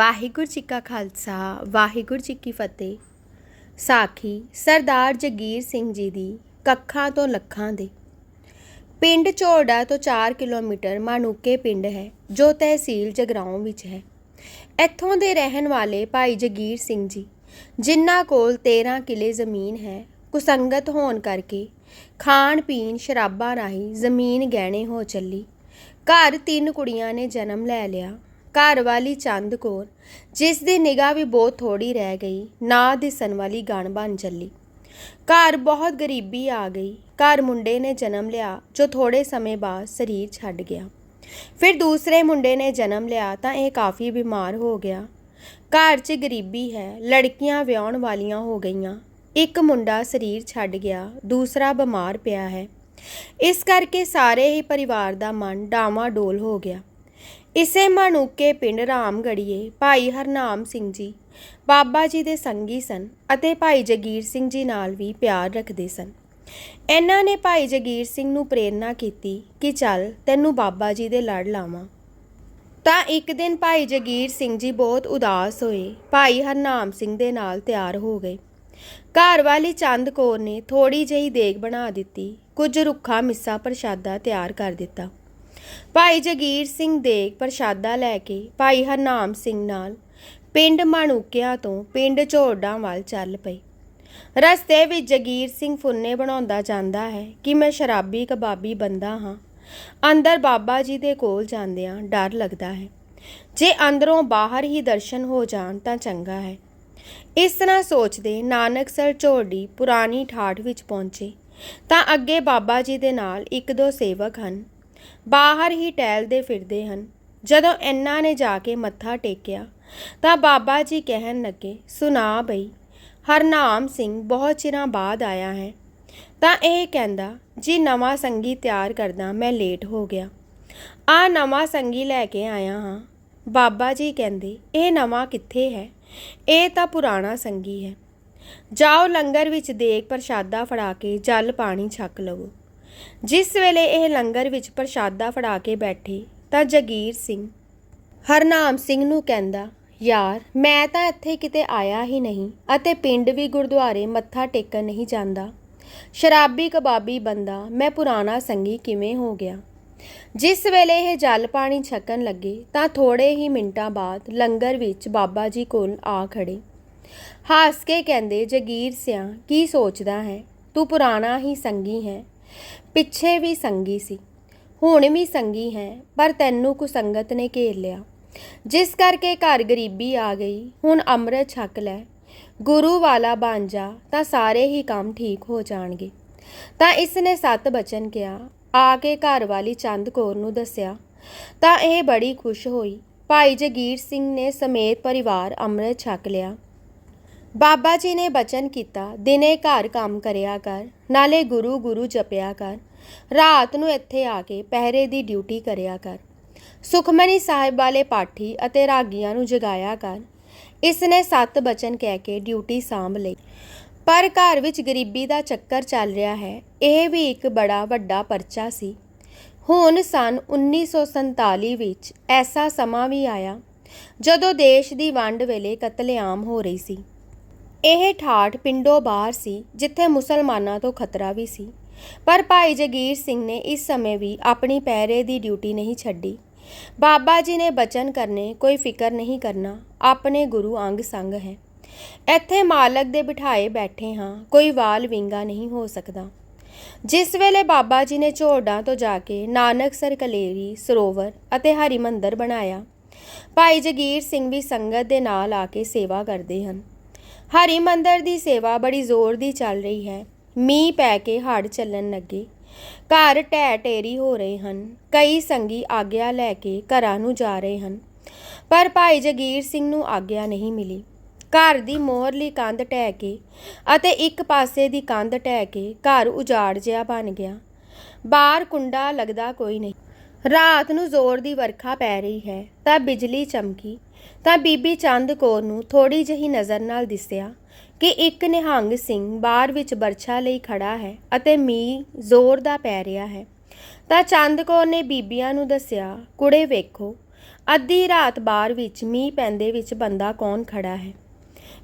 ਵਾਹਿਗੁਰੂ ਜੀ ਕਾ ਖਾਲਸਾ, ਵਾਹਿਗੁਰੂ ਜੀ ਕੀ ਫਤਿਹ। ਸਾਖੀ ਸਰਦਾਰ ਜਗੀਰ ਸਿੰਘ ਜੀ ਦੀ ਕੱਖਾਂ ਤੋਂ ਲੱਖਾਂ ਦੇ। ਪਿੰਡ ਝੋੜਾ ਤੋਂ 4 ਕਿਲੋਮੀਟਰ ਮਾਨੂਕੇ ਪਿੰਡ ਹੈ, ਜੋ ਤਹਿਸੀਲ ਜਗਰਾਉਂ ਵਿੱਚ ਹੈ। ਇੱਥੋਂ ਦੇ ਰਹਿਣ ਵਾਲੇ ਭਾਈ ਜਗੀਰ ਸਿੰਘ ਜੀ, ਜਿਨ੍ਹਾਂ ਕੋਲ 13 ਕਿਲੇ ਜ਼ਮੀਨ ਹੈ, ਕੁਸੰਗਤ ਹੋਣ ਕਰਕੇ ਖਾਣ ਪੀਣ ਸ਼ਰਾਬਾਂ ਰਾਹੀਂ ਜ਼ਮੀਨ ਗਹਿਣੇ ਹੋ ਚੱਲੀ। ਘਰ ਤਿੰਨ ਕੁੜੀਆਂ ਨੇ ਜਨਮ ਲੈ ਲਿਆ। ਘਰ ਵਾਲੀ ਚੰਦ ਕੌਰ ਜਿਸ ਦੀ ਨਿਗਾਹ ਵੀ ਬਹੁਤ ਥੋੜੀ ਰਹਿ ਗਈ, ਨਾ ਦਿਸਣ ਵਾਲੀ ਗਣ ਬਣ ਚੱਲੀ। ਘਰ ਬਹੁਤ ਗਰੀਬੀ ਆ ਗਈ। ਘਰ ਮੁੰਡੇ ਨੇ ਜਨਮ ਲਿਆ, ਜੋ ਥੋੜੇ ਸਮੇਂ ਬਾਅਦ ਸਰੀਰ ਛੱਡ ਗਿਆ। ਫਿਰ ਦੂਸਰੇ ਮੁੰਡੇ ਨੇ ਜਨਮ ਲਿਆ, ਤਾਂ ਇਹ ਕਾਫੀ ਬਿਮਾਰ ਹੋ ਗਿਆ। ਘਰ 'ਚ ਗਰੀਬੀ ਹੈ, ਲੜਕੀਆਂ ਵਿਆਹਣ ਵਾਲੀਆਂ ਹੋ ਗਈਆਂ। ਇੱਕ ਮੁੰਡਾ ਸਰੀਰ ਛੱਡ ਗਿਆ, ਦੂਸਰਾ ਬਿਮਾਰ ਪਿਆ ਹੈ। ਇਸ ਕਰਕੇ ਸਾਰੇ ਹੀ ਪਰਿਵਾਰ ਦਾ ਮਨ ਡਾਵਾਂ-ਡੋਲ ਹੋ ਗਿਆ। ਇਸੇ ਮਾਨੂਕੇ ਪਿੰਡ ਰਾਮਗੜੀਏ, ਭਾਈ ਹਰਨਾਮ ਸਿੰਘ ਜੀ। ਬਾਬਾ ਜੀ ਦੇ ਸੰਗੀ ਸਨ ਅਤੇ ਭਾਈ ਜਗੀਰ ਸਿੰਘ ਜੀ ਨਾਲ ਵੀ ਪਿਆਰ ਰੱਖਦੇ ਸਨ। ਇਹਨਾਂ ਨੇ ਭਾਈ ਜਗੀਰ ਸਿੰਘ ਨੂੰ ਪ੍ਰੇਰਣਾ ਕੀਤੀ ਕਿ ਚੱਲ ਤੈਨੂੰ ਬਾਬਾ ਜੀ ਦੇ ਲੜ ਲਾਵਾਂ। ਤਾਂ ਇੱਕ ਦਿਨ ਭਾਈ ਜਗੀਰ ਸਿੰਘ ਜੀ ਬਹੁਤ ਉਦਾਸ ਹੋਏ, ਭਾਈ ਹਰਨਾਮ ਸਿੰਘ ਦੇ ਨਾਲ ਤਿਆਰ ਹੋ ਗਏ। ਘਰ ਵਾਲੀ ਚੰਦ ਕੌਰ ਨੇ ਥੋੜੀ ਜਿਹੀ ਦੇਗ ਬਣਾ ਦਿੱਤੀ, ਕੁਝ ਰੁੱਖਾ, ਮਿੱਸਾ ਪ੍ਰਸ਼ਾਦਾ ਤਿਆਰ ਕਰ ਦਿੱਤਾ। ਭਾਈ ਜਗੀਰ ਸਿੰਘ ਦੇ ਪ੍ਰਸ਼ਾਦਾ ਲੈ ਕੇ ਭਾਈ ਹਰਨਾਮ ਸਿੰਘ ਨਾਲ ਪਿੰਡ ਮਾਣੂਕਿਆਂ ਤੋਂ ਪਿੰਡ ਝੋੜਾਂ ਵੱਲ ਚੱਲ ਪਏ। ਰਸਤੇ ਵਿੱਚ ਜਗੀਰ ਸਿੰਘ ਫੁੰਨੇ ਬਣਾਉਂਦਾ ਜਾਂਦਾ ਹੈ ਕਿ ਮੈਂ ਸ਼ਰਾਬੀ ਕਬਾਬੀ ਬੰਦਾ ਹਾਂ। ਅੰਦਰ ਬਾਬਾ ਜੀ ਦੇ ਕੋਲ ਜਾਂਦਿਆਂ ਡਰ ਲੱਗਦਾ ਹੈ। ਜੇ ਅੰਦਰੋਂ ਬਾਹਰ ਹੀ ਦਰਸ਼ਨ ਹੋ ਜਾਣ ਤਾਂ ਚੰਗਾ ਹੈ। ਇਸ ਤਰ੍ਹਾਂ ਸੋਚਦੇ ਨਾਨਕਸਰ ਝੋੜੀ ਪੁਰਾਣੀ ਠਾਠ ਵਿੱਚ ਪਹੁੰਚੇ ਤਾਂ ਅੱਗੇ ਬਾਬਾ ਜੀ ਦੇ ਨਾਲ ਇੱਕ ਦੋ ਸੇਵਕ ਹਨ। ਬਾਹਰ ਹੀ ਟਹਿਲਦੇ ਫਿਰਦੇ ਹਨ। ਜਦੋਂ ਇਹਨਾਂ ਨੇ ਜਾ ਕੇ ਮੱਥਾ ਟੇਕਿਆ, ਤਾਂ ਬਾਬਾ ਜੀ ਕਹਿਣ ਲੱਗੇ, ਸੁਣਾ ਬਈ, ਹਰਨਾਮ ਸਿੰਘ ਬਹੁਤ ਚਿਰਾਂ ਬਾਅਦ ਆਇਆ ਹੈ। ਤਾਂ ਇਹ ਕਹਿੰਦਾ, ਜੀ ਨਵਾਂ ਸੰਗੀ ਤਿਆਰ ਕਰਦਾ, ਮੈਂ ਲੇਟ ਹੋ ਗਿਆ। ਆ ਨਵਾਂ ਸੰਗੀ ਲੈ ਕੇ ਆਇਆ ਹਾਂ। ਬਾਬਾ ਜੀ ਕਹਿੰਦੇ, ਇਹ ਨਵਾਂ ਕਿੱਥੇ ਹੈ? ਇਹ ਤਾਂ ਪੁਰਾਣਾ ਸੰਗੀ ਹੈ। ਜਾਓ ਲੰਗਰ ਵਿੱਚ ਦੇਗ ਪ੍ਰਸ਼ਾਦਾ ਫੜਾ ਕੇ ਜਲ ਪਾਣੀ ਛਕ ਲਵੋ। ਜਿਸ ਵੇਲੇ ਇਹ ਲੰਗਰ ਵਿੱਚ ਪ੍ਰਸ਼ਾਦਾ ਫੜਾ ਕੇ ਬੈਠੇ ਤਾਂ ਜਗੀਰ ਸਿੰਘ ਹਰਨਾਮ ਸਿੰਘ ਨੂੰ ਕਹਿੰਦਾ, ਯਾਰ, ਮੈਂ ਤਾਂ ਇੱਥੇ ਕਿਤੇ ਆਇਆ ਹੀ ਨਹੀਂ ਅਤੇ ਪਿੰਡ ਵੀ ਗੁਰਦੁਆਰੇ ਮੱਥਾ ਟੇਕਣ ਨਹੀਂ ਜਾਂਦਾ। ਸ਼ਰਾਬੀ ਕਬਾਬੀ ਬੰਦਾ, ਮੈਂ ਪੁਰਾਣਾ ਸੰਗੀ ਕਿਵੇਂ ਹੋ ਗਿਆ? ਜਿਸ ਵੇਲੇ ਇਹ ਜਲ ਪਾਣੀ ਛਕਣ ਲੱਗੇ ਤਾਂ ਥੋੜੇ ਹੀ ਮਿੰਟਾਂ ਬਾਅਦ ਲੰਗਰ ਵਿੱਚ ਬਾਬਾ ਜੀ ਕੋਲ ਆ ਖੜੇ ਹਾਸ ਕੇ ਕਹਿੰਦੇ, ਜਗੀਰ ਸਿਆ, ਕੀ ਸੋਚਦਾ ਹੈ? ਤੂੰ ਪੁਰਾਣਾ ਹੀ ਸੰਗੀ ਹੈ। ਪਿੱਛੇ ਵੀ ਸੰਗੀ ਸੀ। ਹੁਣ ਵੀ ਸੰਗੀ ਹੈ, ਪਰ ਤੈਨੂੰ ਕੁਸੰਗਤ ਨੇ ਘੇਰ ਲਿਆ। ਜਿਸ ਕਰਕੇ ਘਰ ਗਰੀਬੀ ਆ ਗਈ, ਹੁਣ ਅੰਮ੍ਰਿਤ ਛਕ ਲੈ। ਗੁਰੂ ਵਾਲਾ ਬਣ ਜਾ, ਤਾਂ ਸਾਰੇ ਹੀ ਕੰਮ ਠੀਕ ਹੋ ਜਾਣਗੇ। ਤਾਂ ਇਸ ਨੇ ਸੱਤ ਬਚਨ ਕਿਹਾ। ਆ ਕੇ ਘਰ ਵਾਲੀ ਚੰਦ ਕੌਰ ਨੂੰ ਦੱਸਿਆ, ਤਾਂ ਇਹ ਬੜੀ ਖੁਸ਼ ਹੋਈ। ਭਾਈ ਜਗੀਰ ਸਿੰਘ ਨੇ ਸਮੇਤ ਪਰਿਵਾਰ ਅੰਮ੍ਰਿਤ ਛਕ ਲਿਆ। ਬਾਬਾ ਜੀ ਨੇ ਬਚਨ ਕੀਤਾ, ਦਿਨੇ ਘਰ ਕੰਮ ਕਰਿਆ ਕਰ, ਨਾਲੇ ਗੁਰੂ ਗੁਰੂ ਜਪਿਆ ਕਰ, ਰਾਤ ਨੂੰ ਇੱਥੇ ਆ ਕੇ ਪਹਿਰੇ ਦੀ ਡਿਊਟੀ ਕਰਿਆ ਕਰ। ਸੁਖਮਨੀ ਸਾਹਿਬ ਵਾਲੇ ਪਾਠੀ ਅਤੇ ਰਾਗੀਆਂ ਨੂੰ ਜਗਾਇਆ ਕਰ। ਇਸ ਨੇ ਸੱਤ ਬਚਨ ਕਹਿ ਕੇ ਡਿਊਟੀ ਸਾਂਭ ਲਈ। ਪਰ ਘਰ ਵਿੱਚ ਗਰੀਬੀ ਦਾ ਚੱਕਰ ਚੱਲ ਰਿਹਾ ਹੈ, ਇਹ ਵੀ ਇੱਕ ਬੜਾ ਵੱਡਾ ਪਰਚਾ ਸੀ। ਹੁਣ ਸਨ 1947 ਵਿੱਚ ਐਸਾ ਸਮਾਂ ਵੀ ਆਇਆ, ਜਦੋਂ ਦੇਸ਼ ਦੀ ਵੰਡ ਵੇਲੇ ਕਤਲੇਆਮ ਹੋ ਰਹੀ ਸੀ। ਇਹ ਠਾਠ ਪਿੰਡੋਂ ਬਾਹਰ ਸੀ, ਜਿੱਥੇ ਮੁਸਲਮਾਨਾਂ ਤੋਂ ਖਤਰਾ ਵੀ ਸੀ। ਪਰ ਭਾਈ ਜਗੀਰ ਸਿੰਘ ਨੇ ਇਸ ਸਮੇਂ ਵੀ ਆਪਣੀ ਪੈਰੇ ਦੀ ਡਿਊਟੀ ਨਹੀਂ ਛੱਡੀ। ਬਾਬਾ ਜੀ ਨੇ ਬਚਨ ਕਰਨੇ ਕੋਈ ਫਿਕਰ ਨਹੀਂ ਕਰਨਾ, ਆਪਣੇ ਗੁਰੂ ਅੰਗ ਸੰਗ ਹੈ। ਇੱਥੇ ਮਾਲਕ ਦੇ ਬਿਠਾਏ ਬੈਠੇ ਹਾਂ, ਕੋਈ ਵਾਲ ਵਿੰਗਾ ਨਹੀਂ ਹੋ ਸਕਦਾ। ਜਿਸ ਵੇਲੇ ਬਾਬਾ ਜੀ ਨੇ ਝੋੜਾਂ ਤੋਂ ਜਾ ਕੇ ਨਾਨਕਸਰ ਕਲੇਰੀ, ਸਰੋਵਰ ਅਤੇ ਹਰੀ ਮੰਦਰ ਬਣਾਇਆ, ਭਾਈ ਜਗੀਰ ਸਿੰਘ ਵੀ ਸੰਗਤ ਦੇ ਨਾਲ ਆ ਕੇ ਸੇਵਾ ਕਰਦੇ ਹਨ। ਹਰੀ ਮੰਦਰ ਦੀ ਸੇਵਾ ਬੜੀ ਜ਼ੋਰ ਦੀ ਚੱਲ ਰਹੀ ਹੈ। ਮੀਂਹ ਪੈ ਕੇ ਹੜ ਚੱਲਣ ਲੱਗੇ। ਘਰ ਢਹਿ ਢੇਰੀ ਹੋ ਰਹੇ ਹਨ। ਕਈ ਸੰਗੀ ਆਗਿਆ ਲੈ ਕੇ ਘਰਾਂ ਨੂੰ ਜਾ ਰਹੇ ਹਨ। ਪਰ ਭਾਈ ਜਗੀਰ ਸਿੰਘ ਨੂੰ ਆਗਿਆ ਨਹੀਂ ਮਿਲੀ। ਘਰ ਦੀ ਮੋਹਰਲੀ ਕੰਧ ਢਹਿ ਕੇ ਅਤੇ ਇੱਕ ਪਾਸੇ ਦੀ ਕੰਧ ਢਹਿ ਕੇ ਘਰ ਉਜਾੜ ਜਿਹਾ ਬਣ ਗਿਆ। ਬਾਹਰ ਕੁੰਡਾ ਲੱਗਦਾ ਕੋਈ ਨਹੀਂ। ਰਾਤ ਨੂੰ ਜ਼ੋਰ ਦੀ ਵਰਖਾ ਪੈ ਰਹੀ ਹੈ, ਤਾਂ ਬਿਜਲੀ ਚਮਕੀ, ਤਾਂ ਬੀਬੀ ਚੰਦ ਕੌਰ ਨੂੰ ਥੋੜੀ ਜਿਹੀ ਨਜ਼ਰ ਨਾਲ ਦਿਸਿਆ ਕਿ ਇੱਕ ਨਿਹੰਗ ਸਿੰਘ ਬਾਹਰ ਵਿੱਚ ਬਰਛਾ ਲਈ ਖੜਾ ਹੈ ਅਤੇ ਮੀਂਹ ਜ਼ੋਰ ਦਾ ਪੈ ਰਿਹਾ ਹੈ। ਤਾਂ ਚੰਦ ਕੌਰ ਨੇ ਬੀਬੀਆਂ ਨੂੰ ਦੱਸਿਆ, ਕੁੜੇ ਵੇਖੋ, ਅੱਧੀ ਰਾਤ ਬਾਹਰ ਵਿੱਚ ਮੀਂਹ ਪੈਂਦੇ ਵਿੱਚ ਬੰਦਾ ਕੌਣ ਖੜਾ ਹੈ?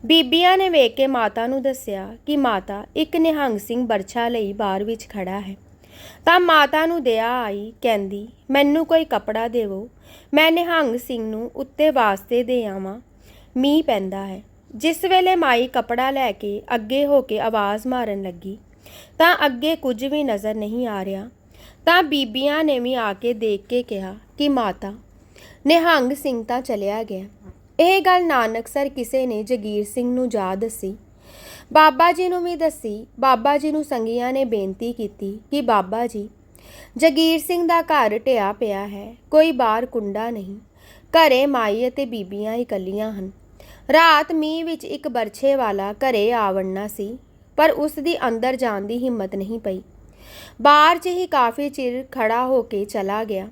ਬੀਬੀਆਂ ਨੇ ਵੇਖ ਕੇ ਮਾਤਾ ਨੂੰ ਦੱਸਿਆ ਕਿ ਮਾਤਾ ਇੱਕ ਨਿਹੰਗ ਸਿੰਘ ਬਰਛਾ ਲਈ ਬਾਹਰ ਵਿੱਚ ਖੜਾ ਹੈ। ਤਾਂ ਮਾਤਾ ਨੂੰ ਦਇਆ ਆਈ, ਕਹਿੰਦੀ, ਮੈਨੂੰ ਕੋਈ ਕਪੜਾ ਦੇਵੋ। ਮੈਂ ਨਿਹੰਗ ਸਿੰਘ ਨੂੰ ਉੱਤੇ ਵਾਸਤੇ ਦੇ ਆਵਾਂ। ਮੀਂਹ ਪੈਂਦਾ ਹੈ। ਜਿਸ ਵੇਲੇ ਮਾਈ ਕਪੜਾ ਲੈ ਕੇ ਅੱਗੇ ਹੋ ਕੇ ਆਵਾਜ਼ ਮਾਰਨ ਲੱਗੀ, ਤਾਂ ਅੱਗੇ ਕੁਝ ਵੀ ਨਜ਼ਰ ਨਹੀਂ ਆ ਰਿਹਾ। ਤਾਂ ਬੀਬੀਆਂ ਨੇ ਵੀ ਆ ਕੇ ਦੇਖ ਕੇ ਕਿਹਾ ਕਿ ਮਾਤਾ, ਨਿਹੰਗ ਸਿੰਘ ਤਾਂ ਚਲਿਆ ਗਿਆ। ਇਹ ਗੱਲ ਨਾਨਕ ਸਰ ਕਿਸੇ ਨੇ ਜਗੀਰ ਸਿੰਘ ਨੂੰ ਜਾ ਦੱਸੀ। ਬਾਬਾ ਜੀ ਨੂੰ ਵੀ ਦੱਸੀ, ਬਾਬਾ ਜੀ ਨੂੰ ਸੰਗੀਆਂ ਨੇ ਬੇਨਤੀ ਕੀਤੀ ਕਿ ਬਾਬਾ ਜੀ, ਜਗੀਰ ਸਿੰਘ ਦਾ ਘਰ ਢਿਆ ਪਿਆ ਹੈ, ਕੋਈ ਬਾਹਰ ਕੁੰਡਾ ਨਹੀਂ। ਘਰੇ ਮਾਈ ਅਤੇ ਬੀਬੀਆਂ ਇਕੱਲੀਆਂ ਹਨ। ਰਾਤ ਮੀਂਹ ਵਿੱਚ ਇੱਕ ਬਰਛੇ ਵਾਲਾ ਘਰੇ ਆਵੜਨਾ ਸੀ, ਪਰ ਉਸ ਦੀ ਅੰਦਰ ਜਾਣ ਦੀ ਹਿੰਮਤ ਨਹੀਂ ਪਈ। ਬਾਹਰ 'ਚ ਹੀ ਕਾਫੀ ਚਿਰ ਖੜਾ ਹੋ ਕੇ ਚਲਾ ਗਿਆ।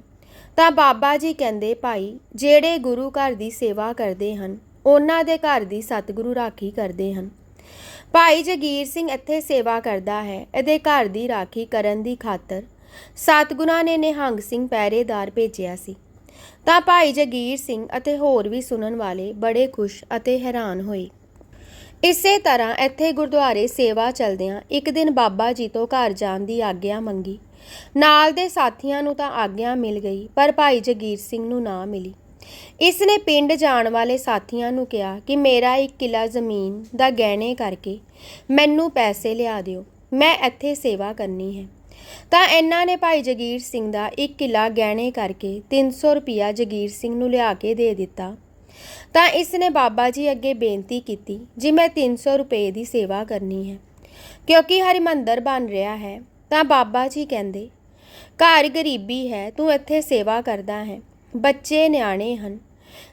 ਤਾਂ ਬਾਬਾ ਜੀ ਕਹਿੰਦੇ, ਭਾਈ, ਜਿਹੜੇ ਗੁਰੂ ਘਰ ਦੀ ਸੇਵਾ ਕਰਦੇ ਹਨ, ਉਹਨਾਂ ਦੇ ਘਰ ਦੀ ਸਤਿਗੁਰੂ ਰਾਖੀ ਕਰਦੇ ਹਨ। ਭਾਈ ਜਗੀਰ ਸਿੰਘ ਇੱਥੇ ਸੇਵਾ ਕਰਦਾ ਹੈ। ਇਹਦੇ ਘਰ ਦੀ ਰਾਖੀ ਕਰਨ ਦੀ ਖਾਤਰ ਸਤਿਗੁਰਾਂ ਨੇ ਨਿਹੰਗ ਸਿੰਘ ਪਹਿਰੇਦਾਰ ਭੇਜਿਆ ਸੀ। ਤਾਂ ਭਾਈ ਜਗੀਰ ਸਿੰਘ ਅਤੇ ਹੋਰ ਵੀ ਸੁਣਨ ਵਾਲੇ ਬੜੇ ਖੁਸ਼ ਅਤੇ ਹੈਰਾਨ ਹੋਏ। ਇਸੇ ਤਰ੍ਹਾਂ ਇੱਥੇ ਗੁਰਦੁਆਰੇ ਸੇਵਾ ਚਲਦਿਆਂ ਇੱਕ ਦਿਨ ਬਾਬਾ ਜੀ ਤੋਂ ਘਰ ਜਾਣ ਦੀ ਆਗਿਆ ਮੰਗੀ। ਨਾਲ ਦੇ ਸਾਥੀਆਂ ਨੂੰ ਤਾਂ ਆਗਿਆ ਮਿਲ ਗਈ, ਪਰ ਭਾਈ ਜਗੀਰ ਸਿੰਘ ਨੂੰ ਨਾ ਮਿਲੀ। ਇਸ ਨੇ ਪਿੰਡ ਜਾਣ ਵਾਲੇ ਸਾਥੀਆਂ ਨੂੰ ਕਿਹਾ ਕਿ ਮੇਰਾ ਇੱਕ ਕਿਲਾ ਜ਼ਮੀਨ ਦਾ ਗਹਿਣੇ ਕਰਕੇ ਮੈਨੂੰ ਪੈਸੇ ਲਿਆ ਦਿਓ। ਮੈਂ ਇੱਥੇ ਸੇਵਾ ਕਰਨੀ ਹੈ। ਤਾਂ ਇਹਨਾਂ ਨੇ ਭਾਈ ਜਗੀਰ ਸਿੰਘ ਦਾ ਇੱਕ ਕਿਲਾ ਗਹਿਣੇ ਕਰਕੇ 300 ਰੁਪਿਆ ਜਗੀਰ ਸਿੰਘ ਨੂੰ ਲਿਆ ਕੇ ਦੇ ਦਿੱਤਾ। ਤਾਂ ਇਸ ਨੇ ਬਾਬਾ ਜੀ ਅੱਗੇ ਬੇਨਤੀ ਕੀਤੀ, ਜੀ ਮੈਂ 300 ਰੁਪਏ ਦੀ ਸੇਵਾ ਕਰਨੀ ਹੈ। ਕਿਉਂਕਿ ਹਰਿਮੰਦਰ ਬਣ ਰਿਹਾ ਹੈ। ਤਾਂ ਬਾਬਾ ਜੀ ਕਹਿੰਦੇ, ਘਰ ਗਰੀਬੀ ਹੈ, ਤੂੰ ਇੱਥੇ ਸੇਵਾ ਕਰਦਾ ਹੈ। ਬੱਚੇ ਨਿਆਣੇ ਹਨ।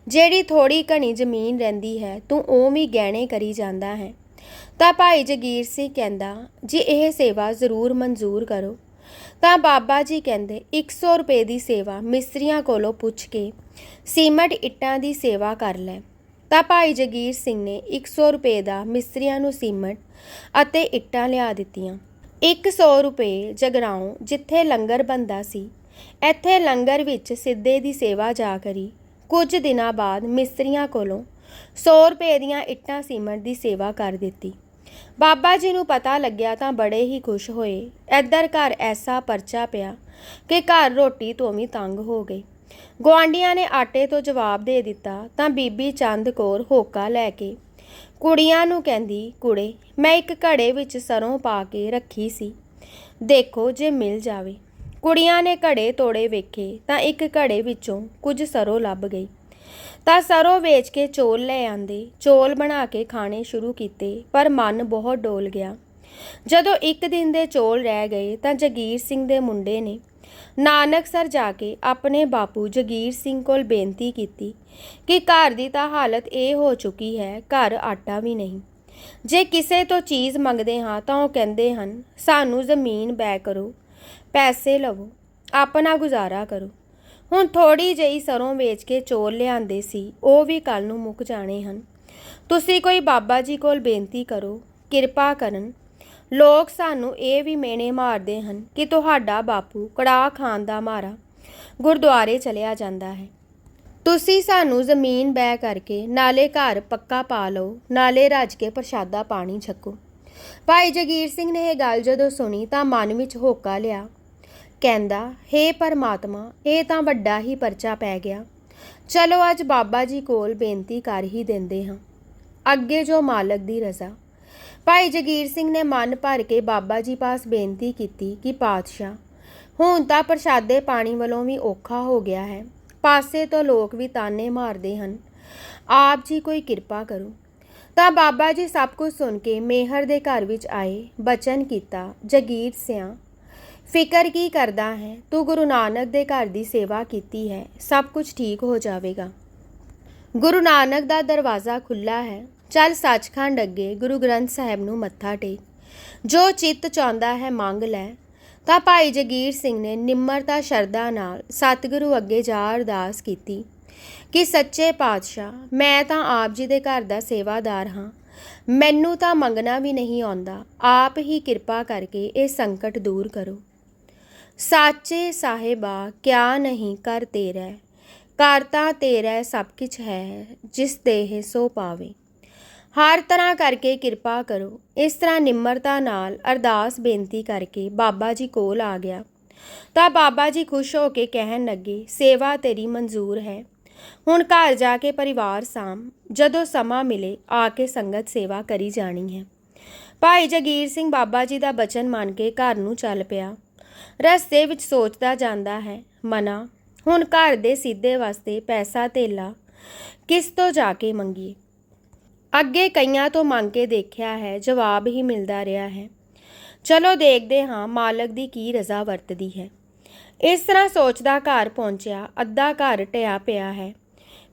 ਜਿਹੜੀ ਥੋੜੀ ਘਣੀ ਜ਼ਮੀਨ ਰਹਿੰਦੀ ਹੈ, ਤੂੰ ਉਹ ਵੀ ਗਹਿਣੇ ਕਰੀ ਜਾਂਦਾ ਹੈ। ਤਾਂ ਭਾਈ ਜਗੀਰ ਸਿੰਘ ਕਹਿੰਦਾ, ਜੀ ਇਹ ਸੇਵਾ ਜ਼ਰੂਰ ਮਨਜ਼ੂਰ ਕਰੋ। ਤਾਂ ਬਾਬਾ ਜੀ ਕਹਿੰਦੇ 100 ਰੁਪਏ ਦੀ ਸੇਵਾ ਮਿਸਤਰੀਆਂ ਕੋਲੋਂ ਪੁੱਛ ਕੇ ਸੀਮਟ ਇੱਟਾਂ ਦੀ ਸੇਵਾ ਕਰ ਲੈ। ਤਾਂ ਭਾਈ ਜਗੀਰ ਸਿੰਘ ਨੇ 100 ਰੁਪਏ ਦਾ ਮਿਸਤਰੀਆਂ ਨੂੰ ਸੀਮਟ ਅਤੇ ਇੱਟਾਂ ਲਿਆ ਦਿੱਤੀਆਂ। 100 ਰੁਪਏ ਜਗਰਾਉਂ ਜਿੱਥੇ ਲੰਗਰ ਬੰਦਾ ਸੀ ਇੱਥੇ ਲੰਗਰ ਵਿੱਚ ਸਿੱਧੇ ਦੀ ਸੇਵਾ ਜਾ ਕਰੀ। ਕੁਝ ਦਿਨਾਂ ਬਾਅਦ ਮਿਸਤਰੀਆਂ ਕੋਲੋਂ 100 ਰੁਪਏ ਦੀਆਂ ਇੱਟਾਂ ਸੀਮਟ ਦੀ ਸੇਵਾ ਕਰ ਦਿੱਤੀ। ਬਾਬਾ ਜੀ ਨੂੰ ਪਤਾ ਲੱਗਿਆ ਤਾਂ ਬੜੇ ਹੀ ਖੁਸ਼ ਹੋਏ। ਇੱਧਰ ਘਰ ਐਸਾ ਪਰਚਾ ਪਿਆ ਕਿ ਘਰ ਰੋਟੀ ਤੋਂ ਵੀ ਤੰਗ ਹੋ ਗਏ। ਗੁਆਂਢੀਆਂ ਨੇ ਆਟੇ ਤੋਂ ਜਵਾਬ ਦੇ ਦਿੱਤਾ ਤਾਂ ਬੀਬੀ ਚੰਦ ਕੌਰ ਹੋਕਾ ਲੈ ਕੇ ਕੁੜੀਆਂ ਨੂੰ ਕਹਿੰਦੀ, ਕੁੜੇ, ਮੈਂ ਇੱਕ ਘੜੇ ਵਿੱਚ ਸਰੋਂ ਪਾ ਕੇ ਰੱਖੀ ਸੀ। ਦੇਖੋ ਜੇ ਮਿਲ ਜਾਵੇ। ਕੁੜੀਆਂ ਨੇ ਘੜੇ ਤੋੜੇ ਵੇਖੇ ਤਾਂ ਇੱਕ ਘੜੇ ਵਿੱਚੋਂ ਕੁਝ ਸਰੋਂ ਲੱਭ ਗਈ। ਤਾਂ ਸਰੋਂ ਵੇਚ ਕੇ ਚੋਲ ਲੈ ਆਂਦੇ, ਚੋਲ ਬਣਾ ਕੇ ਖਾਣੇ ਸ਼ੁਰੂ ਕੀਤੇ, ਪਰ ਮਨ ਬਹੁਤ ਡੋਲ ਗਿਆ। ਜਦੋਂ ਇੱਕ ਦਿਨ ਦੇ ਚੋਲ ਰਹਿ ਗਏ ਤਾਂ ਜਗੀਰ ਸਿੰਘ ਦੇ ਮੁੰਡੇ ਨੇ ਨਾਨਕਸਰ ਜਾ ਕੇ ਆਪਣੇ ਬਾਪੂ ਜਗੀਰ ਸਿੰਘ ਕੋਲ ਬੇਨਤੀ ਕੀਤੀ ਕਿ ਘਰ ਦੀ ਤਾਂ ਹਾਲਤ ਇਹ ਹੋ ਚੁੱਕੀ ਹੈ, ਘਰ ਆਟਾ ਵੀ ਨਹੀਂ। ਜੇ ਕਿਸੇ ਤੋਂ ਚੀਜ਼ ਮੰਗਦੇ ਹਾਂ ਤਾਂ ਉਹ ਕਹਿੰਦੇ ਹਨ, ਸਾਨੂੰ ਜ਼ਮੀਨ ਬੈ ਕਰੋ। ਪੈਸੇ ਲਵੋ, ਆਪਣਾ ਗੁਜ਼ਾਰਾ ਕਰੋ। ਹੁਣ ਥੋੜੀ ਜਿਹੀ ਸਰੋਂ ਵੇਚ ਕੇ ਚੋਰ ਲਿਆਂਦੇ ਸੀ, ਉਹ ਵੀ ਕੱਲ ਨੂੰ ਮੁੱਕ ਜਾਣੇ ਹਨ। ਤੁਸੀਂ ਕੋਈ ਬਾਬਾ ਜੀ ਕੋਲ ਬੇਨਤੀ ਕਰੋ, ਕਿਰਪਾ ਕਰਨ। ਲੋਕ ਸਾਨੂੰ ਇਹ ਵੀ ਮੇਨੇ ਮਾਰਦੇ ਹਨ ਕਿ ਤੁਹਾਡਾ ਬਾਪੂ ਕੜਾਹ ਖਾਨ ਦਾ ਮਾਰਾ ਗੁਰਦੁਆਰੇ ਚਲਿਆ ਜਾਂਦਾ ਹੈ। ਤੁਸੀਂ ਸਾਨੂੰ ਜ਼ਮੀਨ ਬੈ ਕਰਕੇ ਨਾਲੇ ਘਰ ਪੱਕਾ ਪਾ ਲਓ, ਨਾਲੇ ਰੱਜ ਕੇ ਪ੍ਰਸ਼ਾਦਾ ਪਾਣੀ ਛਕੋ। ਭਾਈ ਜਗੀਰ ਸਿੰਘ ਨੇ ਇਹ ਗੱਲ ਜਦੋਂ ਸੁਣੀ ਤਾਂ ਮਨ ਵਿੱਚ ਹੋਕਾ ਲਿਆ ਕਹਿੰਦਾ, ਹੇ ਪਰਮਾਤਮਾ, ਇਹ ਤਾਂ ਵੱਡਾ ਹੀ ਪਰਚਾ ਪੈ ਗਿਆ। ਚਲੋ ਅੱਜ ਬਾਬਾ ਜੀ ਕੋਲ ਬੇਨਤੀ ਕਰ ਹੀ ਦਿੰਦੇ ਹਾਂ। ਅੱਗੇ ਜੋ ਮਾਲਕ ਦੀ ਰਜ਼ਾ। ਭਾਈ ਜਗੀਰ ਸਿੰਘ ਨੇ ਮਨ ਭਰ ਕੇ ਬਾਬਾ ਜੀ ਪਾਸ ਬੇਨਤੀ ਕੀਤੀ ਕਿ ਪਾਤਸ਼ਾਹ, ਹੁਣ ਤਾਂ ਪ੍ਰਸ਼ਾਦੇ ਪਾਣੀ ਵੱਲੋਂ ਵੀ ਔਖਾ ਹੋ ਗਿਆ ਹੈ। ਪਾਸੇ ਤੋਂ ਲੋਕ ਵੀ ਤਾਨੇ ਮਾਰਦੇ ਹਨ। ਆਪ ਜੀ ਕੋਈ ਕਿਰਪਾ ਕਰੋ। ਤਾਂ ਬਾਬਾ ਜੀ ਸਭ ਕੁਝ ਸੁਣ ਕੇ ਮੇਹਰ ਦੇ ਘਰ ਵਿੱਚ ਆਏ, ਬਚਨ ਕੀਤਾ, ਜਗੀਰ ਸਿਆਂ ਫਿਕਰ ਕੀ ਕਰਦਾ ਹੈ? ਤੂੰ ਗੁਰੂ ਨਾਨਕ ਦੇ ਘਰ ਦੀ ਸੇਵਾ ਕੀਤੀ ਹੈ, ਸਭ ਕੁਝ ਠੀਕ ਹੋ ਜਾਵੇਗਾ। ਗੁਰੂ ਨਾਨਕ ਦਾ ਦਰਵਾਜ਼ਾ ਖੁੱਲਾ ਹੈ। ਚੱਲ ਸੱਚਖੰਡ ਅੱਗੇ ਗੁਰੂ ਗ੍ਰੰਥ ਸਾਹਿਬ ਨੂੰ ਮੱਥਾ ਟੇਕ। ਜੋ ਚਿੱਤ ਚਾਹੁੰਦਾ ਹੈ ਮੰਗ ਲੈ। ਤਾਂ ਭਾਈ ਜਗੀਰ ਸਿੰਘ ਨੇ ਨਿਮਰਤਾ ਸ਼ਰਧਾ ਨਾਲ ਸਤਿਗੁਰੂ ਅੱਗੇ ਜਾ ਅਰਦਾਸ ਕੀਤੀ ਕਿ, ਸੱਚੇ ਪਾਤਸ਼ਾਹ, ਮੈਂ ਤਾਂ ਆਪ ਜੀ ਦੇ ਘਰ ਦਾ ਸੇਵਾਦਾਰ ਹਾਂ। ਮੈਨੂੰ ਤਾਂ ਮੰਗਣਾ ਵੀ ਨਹੀਂ ਆਉਂਦਾ। ਆਪ ਹੀ ਕਿਰਪਾ ਕਰਕੇ ਇਹ ਸੰਕਟ ਦੂਰ ਕਰੋ। ਸਾਚੇ ਸਾਹਿਬਾ, ਕਿਆ ਨਹੀਂ ਕਰ ਤੇਰਾ? ਘਰ ਤਾਂ ਤੇਰਾ ਸਭ ਕੁਝ ਹੈ, ਜਿਸ ਦੇਹ ਸੋ ਪਾਵੇ। ਹਰ ਤਰ੍ਹਾਂ ਕਰਕੇ ਕਿਰਪਾ ਕਰੋ। ਇਸ ਤਰ੍ਹਾਂ ਨਿਮਰਤਾ ਨਾਲ ਅਰਦਾਸ ਬੇਨਤੀ ਕਰਕੇ ਬਾਬਾ ਜੀ ਕੋਲ ਆ ਗਿਆ। ਤਾਂ ਬਾਬਾ ਜੀ ਖੁਸ਼ ਹੋ ਕੇ ਕਹਿਣ ਲੱਗੇ, ਸੇਵਾ ਤੇਰੀ ਮਨਜ਼ੂਰ ਹੈ। ਹੁਣ ਘਰ ਜਾ ਕੇ ਪਰਿਵਾਰ ਸਾਂਭ, ਜਦੋਂ ਸਮਾਂ ਮਿਲੇ, ਆ ਕੇ ਸੰਗਤ ਸੇਵਾ ਕਰੀ ਜਾਣੀ ਹੈ। ਭਾਈ ਜਗੀਰ ਸਿੰਘ ਬਾਬਾ ਜੀ ਦਾ ਬਚਨ ਮੰਨ ਕੇ ਘਰ ਨੂੰ ਚੱਲ ਪਿਆ। ਰਸਤੇ ਵਿੱਚ ਸੋਚਦਾ ਜਾਂਦਾ ਹੈ, ਮਨਾ, ਹੁਣ ਘਰ ਦੇ ਸਿੱਧੇ ਵਾਸਤੇ ਪੈਸਾ ਧੇਲਾ, ਕਿਸ ਤੋਂ ਜਾ ਕੇ ਮੰਗੀਏ? ਅੱਗੇ ਕਈਆਂ ਤੋਂ ਮੰਗ ਕੇ ਦੇਖਿਆ ਹੈ, ਜਵਾਬ ਹੀ ਮਿਲਦਾ ਰਿਹਾ ਹੈ, ਚਲੋ ਦੇਖਦੇ ਹਾਂ ਮਾਲਕ ਦੀ ਕੀ ਰਜ਼ਾ ਵਰਤਦੀ ਹੈ। ਇਸ ਤਰ੍ਹਾਂ ਸੋਚਦਾ ਘਰ ਪਹੁੰਚਿਆ, ਅੱਧਾ ਘਰ ਟਿਆ ਪਿਆ ਹੈ।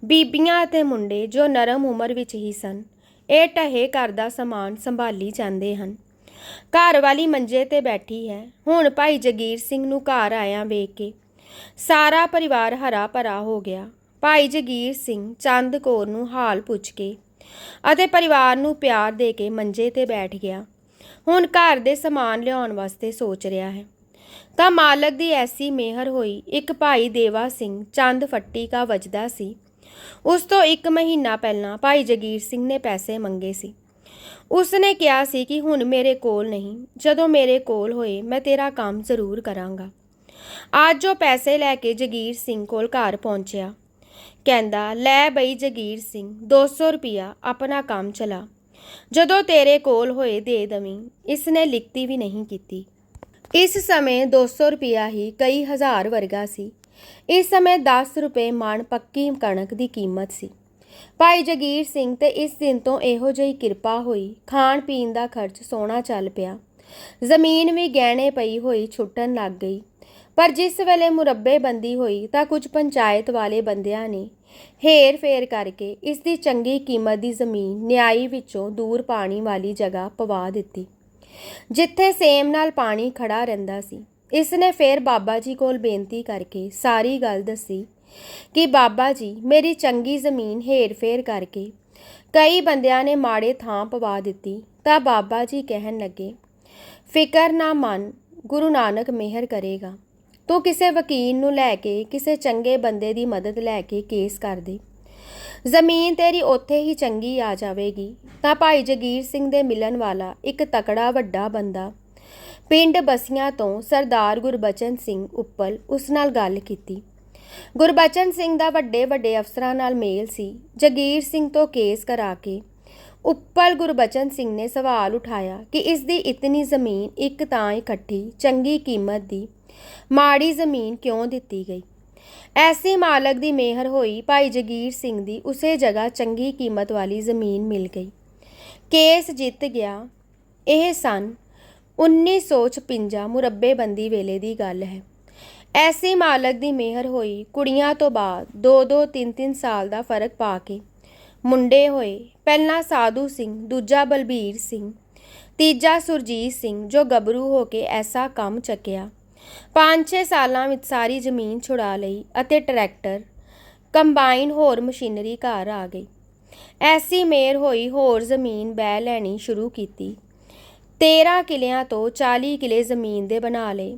ਬੀਬੀਆਂ ਅਤੇ ਮੁੰਡੇ ਜੋ ਨਰਮ ਉਮਰ ਵਿੱਚ ਹੀ ਸਨ, ਇਹ ਟਹੇ ਘਰ ਦਾ ਸਮਾਨ ਸੰਭਾਲੀ ਜਾਂਦੇ ਹਨ। ਘਰ ਵਾਲੀ ਮੰਜੇ ਤੇ ਬੈਠੀ ਹੈ। ਹੁਣ ਭਾਈ ਜਗੀਰ ਸਿੰਘ ਨੂੰ ਘਰ ਆਇਆ ਵੇਖ ਕੇ ਸਾਰਾ ਪਰਿਵਾਰ ਹਰਾ ਭਰਾ ਹੋ ਗਿਆ। ਭਾਈ ਜਗੀਰ ਸਿੰਘ ਚੰਦ ਕੌਰ ਨੂੰ ਹਾਲ ਪੁੱਛ ਕੇ ਅਤੇ ਪਰਿਵਾਰ ਨੂੰ ਪਿਆਰ ਦੇ ਕੇ ਮੰਜੇ ਤੇ ਬੈਠ ਗਿਆ। ਹੁਣ ਘਰ ਦੇ ਸਮਾਨ ਲਿਆਉਣ ਵਾਸਤੇ ਸੋਚ ਰਿਹਾ ਹੈ। ਤਾਂ ਮਾਲਕ ਦੀ ਐਸੀ ਮਿਹਰ ਹੋਈ, ਇੱਕ ਭਾਈ ਦੇਵਾ ਸਿੰਘ ਚੰਦ ਫੱਟੀ ਕਾ ਵਜਦਾ ਸੀ। ਉਸ ਤੋਂ ਇੱਕ ਮਹੀਨਾ ਪਹਿਲਾਂ ਭਾਈ ਜਗੀਰ ਸਿੰਘ ਨੇ ਪੈਸੇ ਮੰਗੇ ਸੀ। ਉਸ ਨੇ ਕਿਹਾ ਸੀ ਕਿ ਹੁਣ ਮੇਰੇ ਕੋਲ ਨਹੀਂ, ਜਦੋਂ ਮੇਰੇ ਕੋਲ ਹੋਏ ਮੈਂ ਤੇਰਾ ਕੰਮ ਜ਼ਰੂਰ ਕਰਾਂਗਾ। ਅੱਜ ਉਹ ਪੈਸੇ ਲੈ ਕੇ ਜਗੀਰ ਸਿੰਘ ਕੋਲ ਘਰ ਪਹੁੰਚਿਆ। ਕਹਿੰਦਾ, ਲੈ ਬਈ ਜਗੀਰ ਸਿੰਘ 200 ਰੁਪਿਆ ਆਪਣਾ ਕੰਮ ਚਲਾ। ਜਦੋਂ ਤੇਰੇ ਕੋਲ ਹੋਏ ਦੇ ਦਵੀਂ ਇਸ ਨੇ ਲਿਖਤੀ ਵੀ ਨਹੀਂ ਕੀਤੀ। ਇਸ ਸਮੇਂ 200 ਰੁਪਿਆ ਹੀ ਕਈ ਹਜ਼ਾਰ ਵਰਗਾ ਸੀ। ਇਸ ਸਮੇਂ 10 ਰੁਪਏ ਮਣ ਪੱਕੀ ਕਣਕ ਦੀ ਕੀਮਤ ਸੀ। ਭਾਈ ਜਗੀਰ ਸਿੰਘ ਤੇ ਇਸ ਦਿਨ ਤੋਂ ਇਹੋ ਜਿਹੀ ਕਿਰਪਾ ਹੋਈ। ਖਾਣ ਪੀਣ ਦਾ ਖਰਚ ਸੋਨਾ ਚੱਲ ਪਿਆ। ਜ਼ਮੀਨ ਵੀ ਗਹਿਣੇ ਪਈ ਹੋਈ ਛੁੱਟਣ ਲੱਗ ਗਈ। ਪਰ ਜਿਸ ਵੇਲੇ ਮੁਰੱਬੇ ਬੰਦੀ ਹੋਈ ਤਾਂ ਕੁਝ ਪੰਚਾਇਤ ਵਾਲੇ ਬੰਦਿਆਂ ਨੇ ਹੇਰ ਫੇਰ ਕਰਕੇ ਇਸ ਦੀ ਚੰਗੀ ਕੀਮਤ ਦੀ ਜ਼ਮੀਨ ਨਿਆਈ ਵਿੱਚੋਂ ਦੂਰ ਪਾਣੀ ਵਾਲੀ ਜਗ੍ਹਾ ਪਵਾ ਦਿੱਤੀ, ਜਿੱਥੇ ਸੇਮ ਨਾਲ ਪਾਣੀ ਖੜਾ ਰਹਿੰਦਾ ਸੀ। ਇਸ ਨੇ ਫੇਰ ਬਾਬਾ ਜੀ ਕੋਲ ਬੇਨਤੀ ਕਰਕੇ ਸਾਰੀ ਗੱਲ ਦੱਸੀ ਕਿ ਬਾਬਾ ਜੀ, ਮੇਰੀ ਚੰਗੀ ਜ਼ਮੀਨ ਹੇਰ-ਫੇਰ ਕਰਕੇ ਕਈ ਬੰਦਿਆਂ ਨੇ ਮਾੜੇ ਥਾਂ ਪਵਾ ਦਿੱਤੀ, ਤਾਂ ਬਾਬਾ ਜੀ ਕਹਿਣ ਲੱਗੇ, ਫਿਕਰ ਨਾ ਮੰਨ, ਗੁਰੂ ਨਾਨਕ ਮਿਹਰ ਕਰੇਗਾ। ਤੂੰ ਕਿਸੇ ਵਕੀਲ ਨੂੰ ਲੈ ਕੇ, ਕਿਸੇ ਚੰਗੇ ਬੰਦੇ ਦੀ ਮਦਦ ਲੈ ਕੇ ਕੇਸ ਕਰ ਦੇ। ਜ਼ਮੀਨ ਤੇਰੀ ਉੱਥੇ ਹੀ ਚੰਗੀ ਆ ਜਾਵੇਗੀ। ਤਾਂ ਭਾਈ ਜਗੀਰ ਸਿੰਘ ਦੇ ਮਿਲਣ ਵਾਲਾ ਇੱਕ ਤਕੜਾ ਵੱਡਾ ਬੰਦਾ ਪਿੰਡ ਬਸੀਆਂ ਤੋਂ ਸਰਦਾਰ ਗੁਰਬਚਨ ਸਿੰਘ ਉੱਪਲ ਉਸ ਨਾਲ ਗੱਲ ਕੀਤੀ। ਗੁਰਬਚਨ ਸਿੰਘ ਦਾ ਵੱਡੇ ਵੱਡੇ ਅਫਸਰਾਂ ਨਾਲ ਮੇਲ ਸੀ। ਜਗੀਰ ਸਿੰਘ ਤੋਂ ਕੇਸ ਕਰਾ ਕੇ ਉੱਪਰ ਗੁਰਬਚਨ ਸਿੰਘ ਨੇ ਸਵਾਲ ਉਠਾਇਆ ਕਿ ਇਸ ਦੀ ਇਤਨੀ ਜ਼ਮੀਨ ਇੱਕ ਤਾਂ ਇਕੱਠੀ, ਚੰਗੀ ਕੀਮਤ ਦੀ ਮਾੜੀ ਜ਼ਮੀਨ ਕਿਉਂ ਦਿੱਤੀ ਗਈ? ਐਸੀ ਮਾਲਕ ਦੀ ਮਿਹਰ ਹੋਈ ਭਾਈ ਜਗੀਰ ਸਿੰਘ ਦੀ ਉਸੇ ਜਗ੍ਹਾ ਚੰਗੀ ਕੀਮਤ ਵਾਲੀ ਜ਼ਮੀਨ ਮਿਲ ਗਈ। ਕੇਸ ਜਿੱਤ ਗਿਆ। ਇਹ ਸਨ 1956 ਮੁਰੱਬੇਬੰਦੀ ਵੇਲੇ ਦੀ ਗੱਲ ਹੈ। ਐਸੀ ਮਾਲਕ ਦੀ ਮਿਹਰ ਹੋਈ, ਕੁੜੀਆਂ ਤੋਂ ਬਾਅਦ 2-2 3-3 ਸਾਲ ਦਾ ਫ਼ਰਕ ਪਾ ਕੇ। ਮੁੰਡੇ ਹੋਏ, ਪਹਿਲਾ ਸਾਧੂ ਸਿੰਘ, ਦੂਜਾ ਬਲਬੀਰ ਸਿੰਘ, ਤੀਜਾ ਸੁਰਜੀਤ ਸਿੰਘ, ਜੋ ਗੱਭਰੂ ਹੋ ਕੇ ਐਸਾ ਕੰਮ ਚੱਕਿਆ। 5-6 ਸਾਲਾਂ ਵਿੱਚ ਸਾਰੀ ਜ਼ਮੀਨ ਛੁਡਾ ਲਈ ਅਤੇ ਟਰੈਕਟਰ, ਕੰਬਾਈਨ ਹੋਰ ਮਸ਼ੀਨਰੀ ਘਰ ਆ ਗਈ ਐਸੀ ਮੇਰ ਹੋਈ, ਹੋਰ ਜ਼ਮੀਨ ਬੈ ਲੈਣੀ ਸ਼ੁਰੂ ਕੀਤੀ। 13 ਕਿਲਿਆਂ ਤੋਂ 40 ਕਿਲੇ ਜ਼ਮੀਨ ਦੇ ਬਣਾ ਲਏ।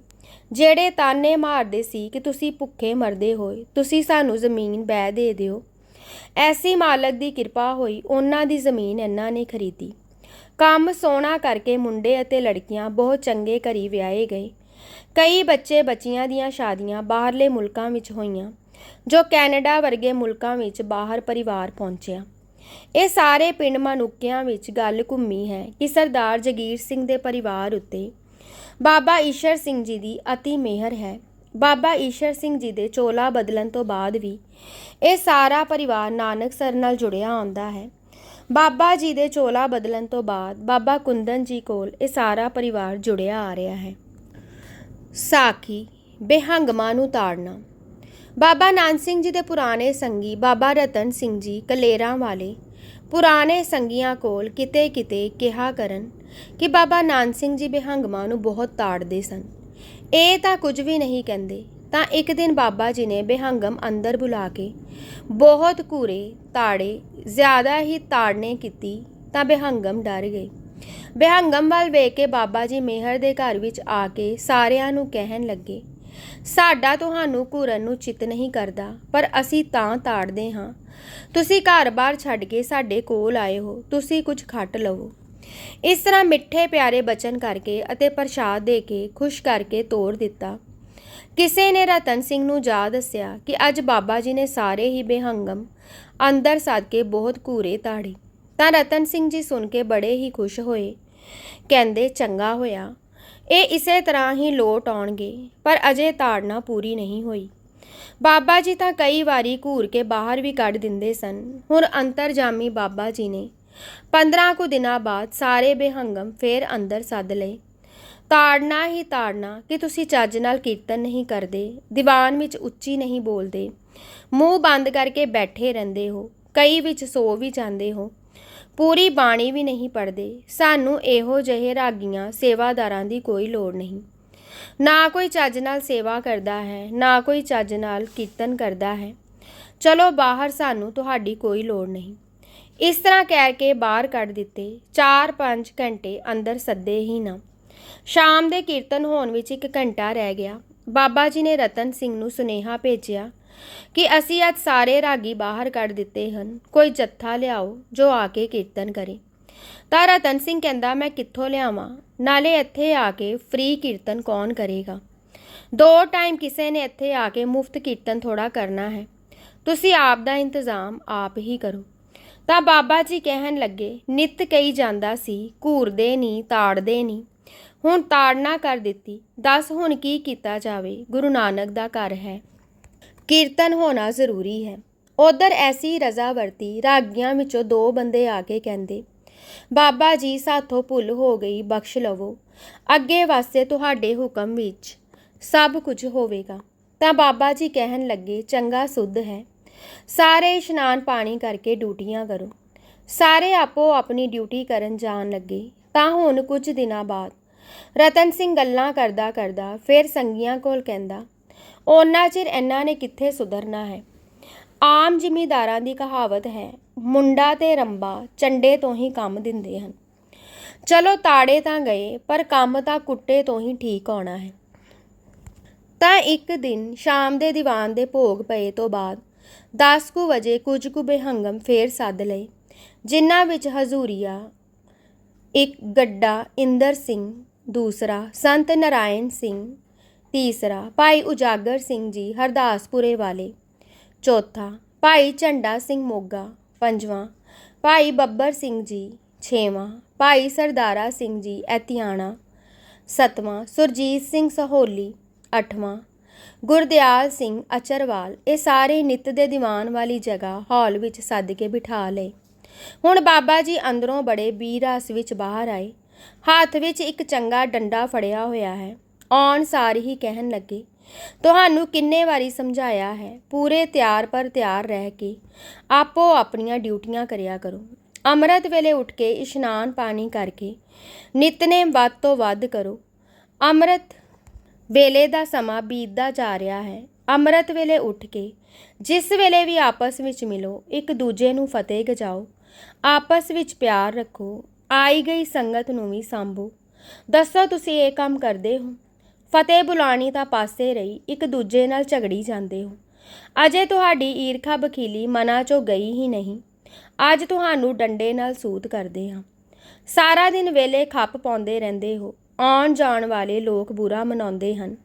ਜਿਹੜੇ ਤਾਨੇ ਮਾਰਦੇ ਸੀ ਕਿ ਤੁਸੀਂ ਭੁੱਖੇ ਮਰਦੇ ਹੋਏ, ਤੁਸੀਂ ਸਾਨੂੰ ਜ਼ਮੀਨ ਬੈ ਦੇ ਦਿਓ। ਐਸੀ ਮਾਲਕ ਦੀ ਕਿਰਪਾ ਹੋਈ, ਉਹਨਾਂ ਦੀ ਜ਼ਮੀਨ ਇਹਨਾਂ ਨੇ ਖਰੀਦੀ। ਕੰਮ ਸੋਹਣਾ ਕਰਕੇ ਮੁੰਡੇ ਅਤੇ ਲੜਕੀਆਂ ਬਹੁਤ ਚੰਗੇ ਘਰੀ ਵਿਆਹੇ ਗਏ। ਕਈ ਬੱਚੇ ਬੱਚੀਆਂ ਦੀਆਂ ਸ਼ਾਦੀਆਂ ਬਾਹਰਲੇ ਮੁਲਕਾਂ ਵਿੱਚ ਹੋਈਆਂ, ਜੋ ਕੈਨੇਡਾ ਵਰਗੇ ਮੁਲਕਾਂ ਵਿੱਚ ਬਾਹਰ ਪਰਿਵਾਰ ਪਹੁੰਚਿਆ। ਇਹ ਸਾਰੇ ਪਿੰਡ ਮਨੁੱਕਿਆਂ ਵਿੱਚ ਗੱਲ ਘੁੰਮੀ ਹੈ ਕਿ ਸਰਦਾਰ ਜਗੀਰ ਸਿੰਘ ਦੇ ਪਰਿਵਾਰ ਉੱਤੇ ਬਾਬਾ ਈਸ਼ਰ ਸਿੰਘ ਜੀ ਦੀ ਅਤੀ ਮਿਹਰ ਹੈ। ਬਾਬਾ ਈਸ਼ਰ ਸਿੰਘ ਜੀ ਦੇ ਚੋਲਾ ਬਦਲਣ ਤੋਂ ਬਾਅਦ ਵੀ ਇਹ ਸਾਰਾ ਪਰਿਵਾਰ ਨਾਨਕ ਸਰ ਨਾਲ ਜੁੜਿਆ ਆਉਂਦਾ ਹੈ। ਬਾਬਾ ਜੀ ਦੇ ਚੋਲਾ ਬਦਲਣ ਤੋਂ ਬਾਅਦ ਬਾਬਾ ਕੁੰਦਨ ਜੀ ਕੋਲ ਇਹ ਸਾਰਾ ਪਰਿਵਾਰ ਜੁੜਿਆ ਆ ਰਿਹਾ ਹੈ। ਸਾਖੀ, ਬੇਹੰਗਮਾਂ ਨੂੰ ਤਾੜਨਾ। ਬਾਬਾ ਨਾਨਕ ਸਿੰਘ ਜੀ ਦੇ ਪੁਰਾਣੇ ਸੰਗੀ ਬਾਬਾ ਰਤਨ ਸਿੰਘ ਜੀ ਕਲੇਰਾਂ ਵਾਲੇ ਪੁਰਾਣੇ ਸੰਗੀਆਂ ਕੋਲ ਕਿਤੇ ਕਿਤੇ ਕਿਹਾ ਕਰਨ ਕਿ ਬਾਬਾ ਨਾਨਕ ਸਿੰਘ ਜੀ ਬੇਹੰਗਮਾ ਨੂੰ ਬਹੁਤ ਤਾੜਦੇ ਸਨ। ਇਹ ਤਾਂ ਕੁਝ ਵੀ ਨਹੀਂ ਕਹਿੰਦੇ। ਤਾਂ ਇੱਕ ਦਿਨ ਬਾਬਾ ਜੀ ਨੇ ਬੇਹੰਗਮ ਅੰਦਰ ਬੁਲਾ ਕੇ ਬਹੁਤ ਘੂਰੇ, ਤਾੜੇ, ਜ਼ਿਆਦਾ ਹੀ ਤਾੜਨੇ ਕੀਤੀ ਤਾਂ ਬੇਹੰਗਮ ਡਰ ਗਏ। ਬੇਹੰਗਮ ਵੱਲ ਵੇਖ ਕੇ ਬਾਬਾ ਜੀ ਮਿਹਰ ਦੇ ਘਰ ਵਿੱਚ ਆ ਕੇ ਸਾਰਿਆਂ ਨੂੰ ਕਹਿਣ ਲੱਗੇ, ਸਾਡਾ ਤੁਹਾਨੂੰ ਘੂਰਨ ਨੂੰ ਚਿੱਤ ਨਹੀਂ ਕਰਦਾ, ਪਰ ਅਸੀਂ ਤਾਂ ਤਾੜਦੇ ਹਾਂ। ਤੁਸੀਂ ਘਰ-ਬਾਰ ਛੱਡ ਕੇ ਸਾਡੇ ਕੋਲ ਆਏ ਹੋ, ਤੁਸੀਂ ਕੁਝ ਖੱਟ ਲਵੋ। ਇਸ ਤਰ੍ਹਾਂ ਮਿੱਠੇ ਪਿਆਰੇ ਬਚਨ ਕਰਕੇ ਅਤੇ ਪ੍ਰਸ਼ਾਦ ਦੇ ਕੇ ਖੁਸ਼ ਕਰਕੇ ਤੋਰ ਦਿੱਤਾ। ਕਿਸੇ ਨੇ ਰਤਨ ਸਿੰਘ ਨੂੰ ਜਾ ਦੱਸਿਆ ਕਿ ਅੱਜ ਬਾਬਾ ਜੀ ਨੇ ਸਾਰੇ ਹੀ ਬੇਹੰਗਮ ਅੰਦਰ ਸੱਦ ਕੇ ਬਹੁਤ ਘੂਰੇ ਤਾੜੇ। ਤਾਂ ਰਤਨ ਸਿੰਘ ਜੀ ਸੁਣ ਕੇ ਬੜੇ ਹੀ ਖੁਸ਼ ਹੋਏ। ਕਹਿੰਦੇ, ਚੰਗਾ ਹੋਇਆ। ਇਹ ਇਸੇ ਤਰ੍ਹਾਂ ਹੀ ਲੋਟ ਆਉਣਗੇ, ਪਰ ਅਜੇ ਤਾੜਨਾ ਪੂਰੀ ਨਹੀਂ ਹੋਈ। ਬਾਬਾ ਜੀ ਤਾਂ ਕਈ ਵਾਰੀ ਘੂਰ ਕੇ ਬਾਹਰ ਵੀ ਕੱਢ ਦਿੰਦੇ ਸਨ। ਹੁਣ ਅੰਤਰਜਾਮੀ ਬਾਬਾ ਜੀ ਨੇ 15 ਕੁ ਦਿਨਾਂ ਬਾਅਦ ਸਾਰੇ ਬੇਹੰਗਮ ਫੇਰ ਅੰਦਰ ਸੱਦ ਲਏ। ਤਾੜਨਾ ਹੀ ਤਾੜਨਾ ਕਿ ਤੁਸੀਂ ਚੱਜ ਨਾਲ ਕੀਰਤਨ ਨਹੀਂ ਕਰਦੇ, ਦੀਵਾਨ ਵਿੱਚ ਉੱਚੀ ਨਹੀਂ ਬੋਲਦੇ। ਮੂੰਹ ਬੰਦ ਕਰਕੇ ਬੈਠੇ ਰਹਿੰਦੇ ਹੋ, ਕਈ ਵਿੱਚ ਸੋ ਵੀ ਜਾਂਦੇ ਹੋ। ਪੂਰੀ ਬਾਣੀ ਵੀ ਨਹੀਂ ਪੜਦੇ ਸਾਨੂੰ ਇਹੋ ਜਿਹੇ ਰਾਗੀਆਂ ਸੇਵਾਦਾਰਾਂ ਦੀ ਕੋਈ ਲੋੜ ਨਹੀਂ। ਨਾ ਕੋਈ ਚੱਜ ਨਾਲ ਸੇਵਾ ਕਰਦਾ ਹੈ, ਨਾ ਕੋਈ ਚੱਜ ਨਾਲ ਕੀਰਤਨ ਕਰਦਾ ਹੈ। ਚਲੋ ਬਾਹਰ ਸਾਨੂੰ ਤੁਹਾਡੀ ਕੋਈ ਲੋੜ ਨਹੀਂ। ਇਸ ਤਰ੍ਹਾਂ ਕਹਿ ਕੇ ਬਾਹਰ ਕੱਢ ਦਿੱਤੇ। 4-5 ਘੰਟੇ ਅੰਦਰ ਸੱਦੇ ਹੀ ਨਾ। ਸ਼ਾਮ ਦੇ ਕੀਰਤਨ ਹੋਣ ਵਿੱਚ ਇੱਕ ਘੰਟਾ ਰਹਿ ਗਿਆ। ਬਾਬਾ ਜੀ ਨੇ ਰਤਨ ਸਿੰਘ ਨੂੰ ਸੁਨੇਹਾ ਭੇਜਿਆ ਕਿ ਅਸੀਂ ਅੱਜ ਸਾਰੇ ਰਾਗੀ ਬਾਹਰ ਕੱਢ ਦਿੱਤੇ ਹਨ। ਕੋਈ ਜੱਥਾ ਲਿਆਓ ਜੋ ਆ ਕੇ ਕੀਰਤਨ ਕਰੇ। ਤਾਂ ਰਤਨ ਸਿੰਘ ਕਹਿੰਦਾ, ਮੈਂ ਕਿੱਥੋਂ ਲਿਆਵਾਂ? ਨਾਲੇ ਇੱਥੇ ਆ ਕੇ ਫ੍ਰੀ ਕੀਰਤਨ ਕੌਣ ਕਰੇਗਾ? ਦੋ ਟਾਈਮ ਕਿਸੇ ਨੇ ਇੱਥੇ ਆ ਕੇ ਮੁਫਤ ਕੀਰਤਨ ਥੋੜਾ ਕਰਨਾ ਹੈ। ਤੁਸੀਂ ਆਪ ਦਾ ਇੰਤਜ਼ਾਮ ਆਪ ਹੀ ਕਰੋ। ਤਾਂ ਬਾਬਾ ਜੀ ਕਹਿਣ ਲੱਗੇ, ਨਿਤ ਕਹੀ ਜਾਂਦਾ ਸੀ, ਘੂਰਦੇ ਨਹੀਂ ਤਾੜਦੇ ਨਹੀਂ ਹੁਣ ਤਾੜਨਾ ਕਰ ਦਿੱਤੀ। ਦੱਸ ਹੁਣ ਕੀ ਕੀਤਾ ਜਾਵੇ? ਗੁਰੂ ਨਾਨਕ ਦਾ ਘਰ ਹੈ। ਕੀਰਤਨ ਹੋਣਾ ਜ਼ਰੂਰੀ ਹੈ। ਉਧਰ ਐਸੀ ਰਜ਼ਾ ਵਰਤੀ, ਰਾਗੀਆਂ ਵਿੱਚੋਂ ਦੋ ਬੰਦੇ ਆ ਕੇ ਕਹਿੰਦੇ, ਬਾਬਾ ਜੀ, ਸਾਥੋਂ ਭੁੱਲ ਹੋ ਗਈ, ਬਖਸ਼ ਲਵੋ। ਅੱਗੇ ਵਾਸਤੇ ਤੁਹਾਡੇ ਹੁਕਮ ਵਿੱਚ ਸਭ ਕੁਝ ਹੋਵੇਗਾ। ਤਾਂ ਬਾਬਾ ਜੀ ਕਹਿਣ ਲੱਗੇ, ਚੰਗਾ, ਸੁੱਧ ਹੈ। ਸਾਰੇ ਇਸ਼ਨਾਨ ਪਾਣੀ ਕਰਕੇ ਡਿਊਟੀਆਂ ਕਰੋ। ਸਾਰੇ ਆਪੋ ਆਪਣੀ ਡਿਊਟੀ ਕਰਨ ਜਾਣ ਲੱਗੇ, ਤਾਂ ਹੁਣ ਕੁਝ ਦਿਨਾਂ ਬਾਅਦ ਰਤਨ ਸਿੰਘ ਗੱਲਾਂ ਕਰਦਾ ਕਰਦਾ ਫਿਰ ਸੰਗੀਆਂ ਕੋਲ ਕਹਿੰਦਾ, ਉਹਨਾਂ ਚਿਰ ਇਹਨਾਂ ਨੇ ਕਿੱਥੇ ਸੁਧਰਨਾ ਹੈ? ਆਮ ਜ਼ਿਮੀਦਾਰਾਂ ਦੀ ਕਹਾਵਤ ਹੈ, ਮੁੰਡਾ ਤੇ ਰੰਬਾ ਚੰਡੇ ਤੋਂ ਹੀ ਕੰਮ ਦਿੰਦੇ ਹਨ। ਚਲੋ ਤਾੜੇ ਤਾਂ ਗਏ, ਪਰ ਕੰਮ ਤਾਂ ਕੁੱਟੇ ਤੋਂ ਹੀ ਠੀਕ ਆਉਣਾ ਹੈ। ਤਾਂ ਇੱਕ ਦਿਨ ਸ਼ਾਮ ਦੇ ਦੀਵਾਨ ਦੇ ਭੋਗ ਪਏ ਤੋਂ ਬਾਅਦ 10 ਕੁ ਵਜੇ ਕੁਝ ਕੁ ਬੇਹੰਗਮ ਫੇਰ ਸੱਦ ਲਏ, ਜਿਨ੍ਹਾਂ ਵਿੱਚ ਹਜ਼ੂਰੀਆ, ਇੱਕ ਗੱਡਾ ਇੰਦਰ ਸਿੰਘ, ਦੂਸਰਾ ਸੰਤ ਨਰਾਇਣ ਸਿੰਘ, ਤੀਸਰਾ ਭਾਈ ਉਜਾਗਰ ਸਿੰਘ ਜੀ ਹਰਦਾਸਪੁਰੇ ਵਾਲੇ, ਚੌਥਾ ਭਾਈ ਝੰਡਾ ਸਿੰਘ ਮੋਗਾ, ਪੰਜਵਾਂ ਭਾਈ ਬੱਬਰ ਸਿੰਘ ਜੀ, ਛੇਵਾਂ ਭਾਈ ਸਰਦਾਰਾ ਸਿੰਘ ਜੀ ਐਤਿਆਣਾ, ਸਤਵਾਂ ਸੁਰਜੀਤ ਸਿੰਘ ਸਹੋਲੀ, ਅੱਠਵਾਂ ਗੁਰਦਿਆਲ ਸਿੰਘ ਅਚਰਵਾਲ ਇਹ ਸਾਰੇ ਨਿੱਤ ਦੇ ਦੀਵਾਨ ਵਾਲੀ ਜਗ੍ਹਾ ਹਾਲ ਵਿੱਚ ਸੱਦ ਕੇ ਬਿਠਾ ਲਏ। ਹੁਣ ਬਾਬਾ ਜੀ ਅੰਦਰੋਂ ਬੜੇ ਬੀਰਾਸ ਵਿੱਚ ਬਾਹਰ ਆਏ। ਹੱਥ ਵਿੱਚ ਇੱਕ ਚੰਗਾ ਡੰਡਾ ਫੜਿਆ ਹੋਇਆ ਹੈ। ਆਉਣ ਸਾਰ ਹੀ ਕਹਿਣ ਲੱਗੇ, ਤੁਹਾਨੂੰ ਕਿੰਨੇ ਵਾਰੀ ਸਮਝਾਇਆ ਹੈ? ਪੂਰੇ ਤਿਆਰ ਪਰ ਤਿਆਰ ਰਹਿ ਕੇ ਆਪੋ ਆਪਣੀਆਂ ਡਿਊਟੀਆਂ ਕਰਿਆ ਕਰੋ। ਅੰਮ੍ਰਿਤ ਵੇਲੇ ਉੱਠ ਕੇ ਇਸ਼ਨਾਨ ਪਾਣੀ ਕਰਕੇ ਨਿਤਨੇਮ ਵੱਧ ਤੋਂ ਵੱਧ ਕਰੋ। ਅੰਮ੍ਰਿਤ ਵੇਲੇ ਦਾ ਸਮਾਂ ਬੀਤਦਾ ਜਾ ਰਿਹਾ ਹੈ। ਅੰਮ੍ਰਿਤ ਵੇਲੇ ਉੱਠ ਕੇ ਜਿਸ ਵੇਲੇ ਵੀ ਆਪਸ ਵਿੱਚ ਮਿਲੋ, ਇੱਕ ਦੂਜੇ ਨੂੰ ਫਤਿਹ ਗਜਾਓ। ਆਪਸ ਵਿੱਚ ਪਿਆਰ ਰੱਖੋ। ਆਈ ਗਈ ਸੰਗਤ ਨੂੰ ਵੀ ਸੰਭੋ। ਦੱਸੋ ਤੁਸੀਂ ਇਹ ਕੰਮ ਕਰਦੇ ਹੋ? ਫਤਿਹ ਬੁਲਾਣੀ ਤਾਂ ਪਾਸੇ ਰਹੀ, ਇੱਕ ਦੂਜੇ ਨਾਲ ਝਗੜੀ ਜਾਂਦੇ ਹੋ। ਅਜੇ ਤੁਹਾਡੀ ਈਰਖਾ ਬਖੀਲੀ ਮਨਾਂ ਚੋਂ ਗਈ ਹੀ ਨਹੀਂ। ਅੱਜ ਤੁਹਾਨੂੰ ਡੰਡੇ ਨਾਲ ਸੂਤ ਕਰਦੇ ਹਾਂ। ਸਾਰਾ ਦਿਨ ਵੇਲੇ ਖੱਪ ਪਾਉਂਦੇ ਰਹਿੰਦੇ ਹੋ। ਆਉਣ ਜਾਣ ਵਾਲੇ ਲੋਕ ਬੁਰਾ ਮਨਾਉਂਦੇ ਹਨ।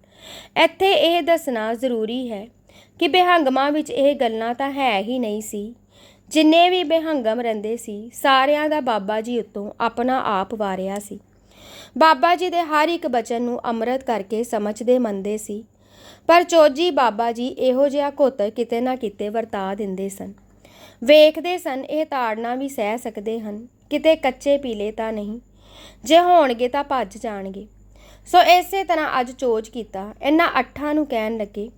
ਇੱਥੇ ਇਹ ਦੱਸਣਾ ਜ਼ਰੂਰੀ ਹੈ ਕਿ ਬੇਹੰਗਮਾਂ ਵਿੱਚ ਇਹ ਗੱਲਾਂ ਤਾਂ ਹੈ ਹੀ ਨਹੀਂ ਸੀ। ਜਿੰਨੇ ਵੀ ਬੇਹੰਗਮ ਰਹਿੰਦੇ ਸੀ, ਸਾਰਿਆਂ ਦਾ ਬਾਬਾ ਜੀ ਉੱਤੋਂ ਆਪਣਾ ਆਪ ਵਾਰਿਆ ਸੀ। ਬਾਬਾ ਜੀ ਦੇ ਹਰ ਇੱਕ ਬਚਨ ਨੂੰ ਅੰਮ੍ਰਿਤ ਕਰਕੇ ਸਮਝਦੇ ਮੰਨਦੇ ਸੀ। ਪਰ ਚੋਜੀ ਬਾਬਾ ਜੀ ਇਹੋ ਜਿਹਾ ਕੋਤਰ ਕਿਤੇ ਨਾ ਕਿਤੇ ਵਰਤਾ ਦਿੰਦੇ ਸਨ। ਵੇਖਦੇ ਸਨ ਇਹ ਤਾੜਨਾ ਵੀ ਸਹਿ ਸਕਦੇ ਹਨ, ਕਿਤੇ ਕੱਚੇ ਪੀਲੇ ਤਾਂ ਨਹੀਂ। ਜੇ ਹੋਣਗੇ ਤਾਂ ਭੱਜ ਜਾਣਗੇ। ਸੋ ਇਸੇ ਤਰ੍ਹਾਂ ਅੱਜ ਚੋਜ ਕੀਤਾ। ਇਹਨਾਂ ਅੱਠਾਂ ਨੂੰ ਕਹਿਣ ਲੱਗੇ,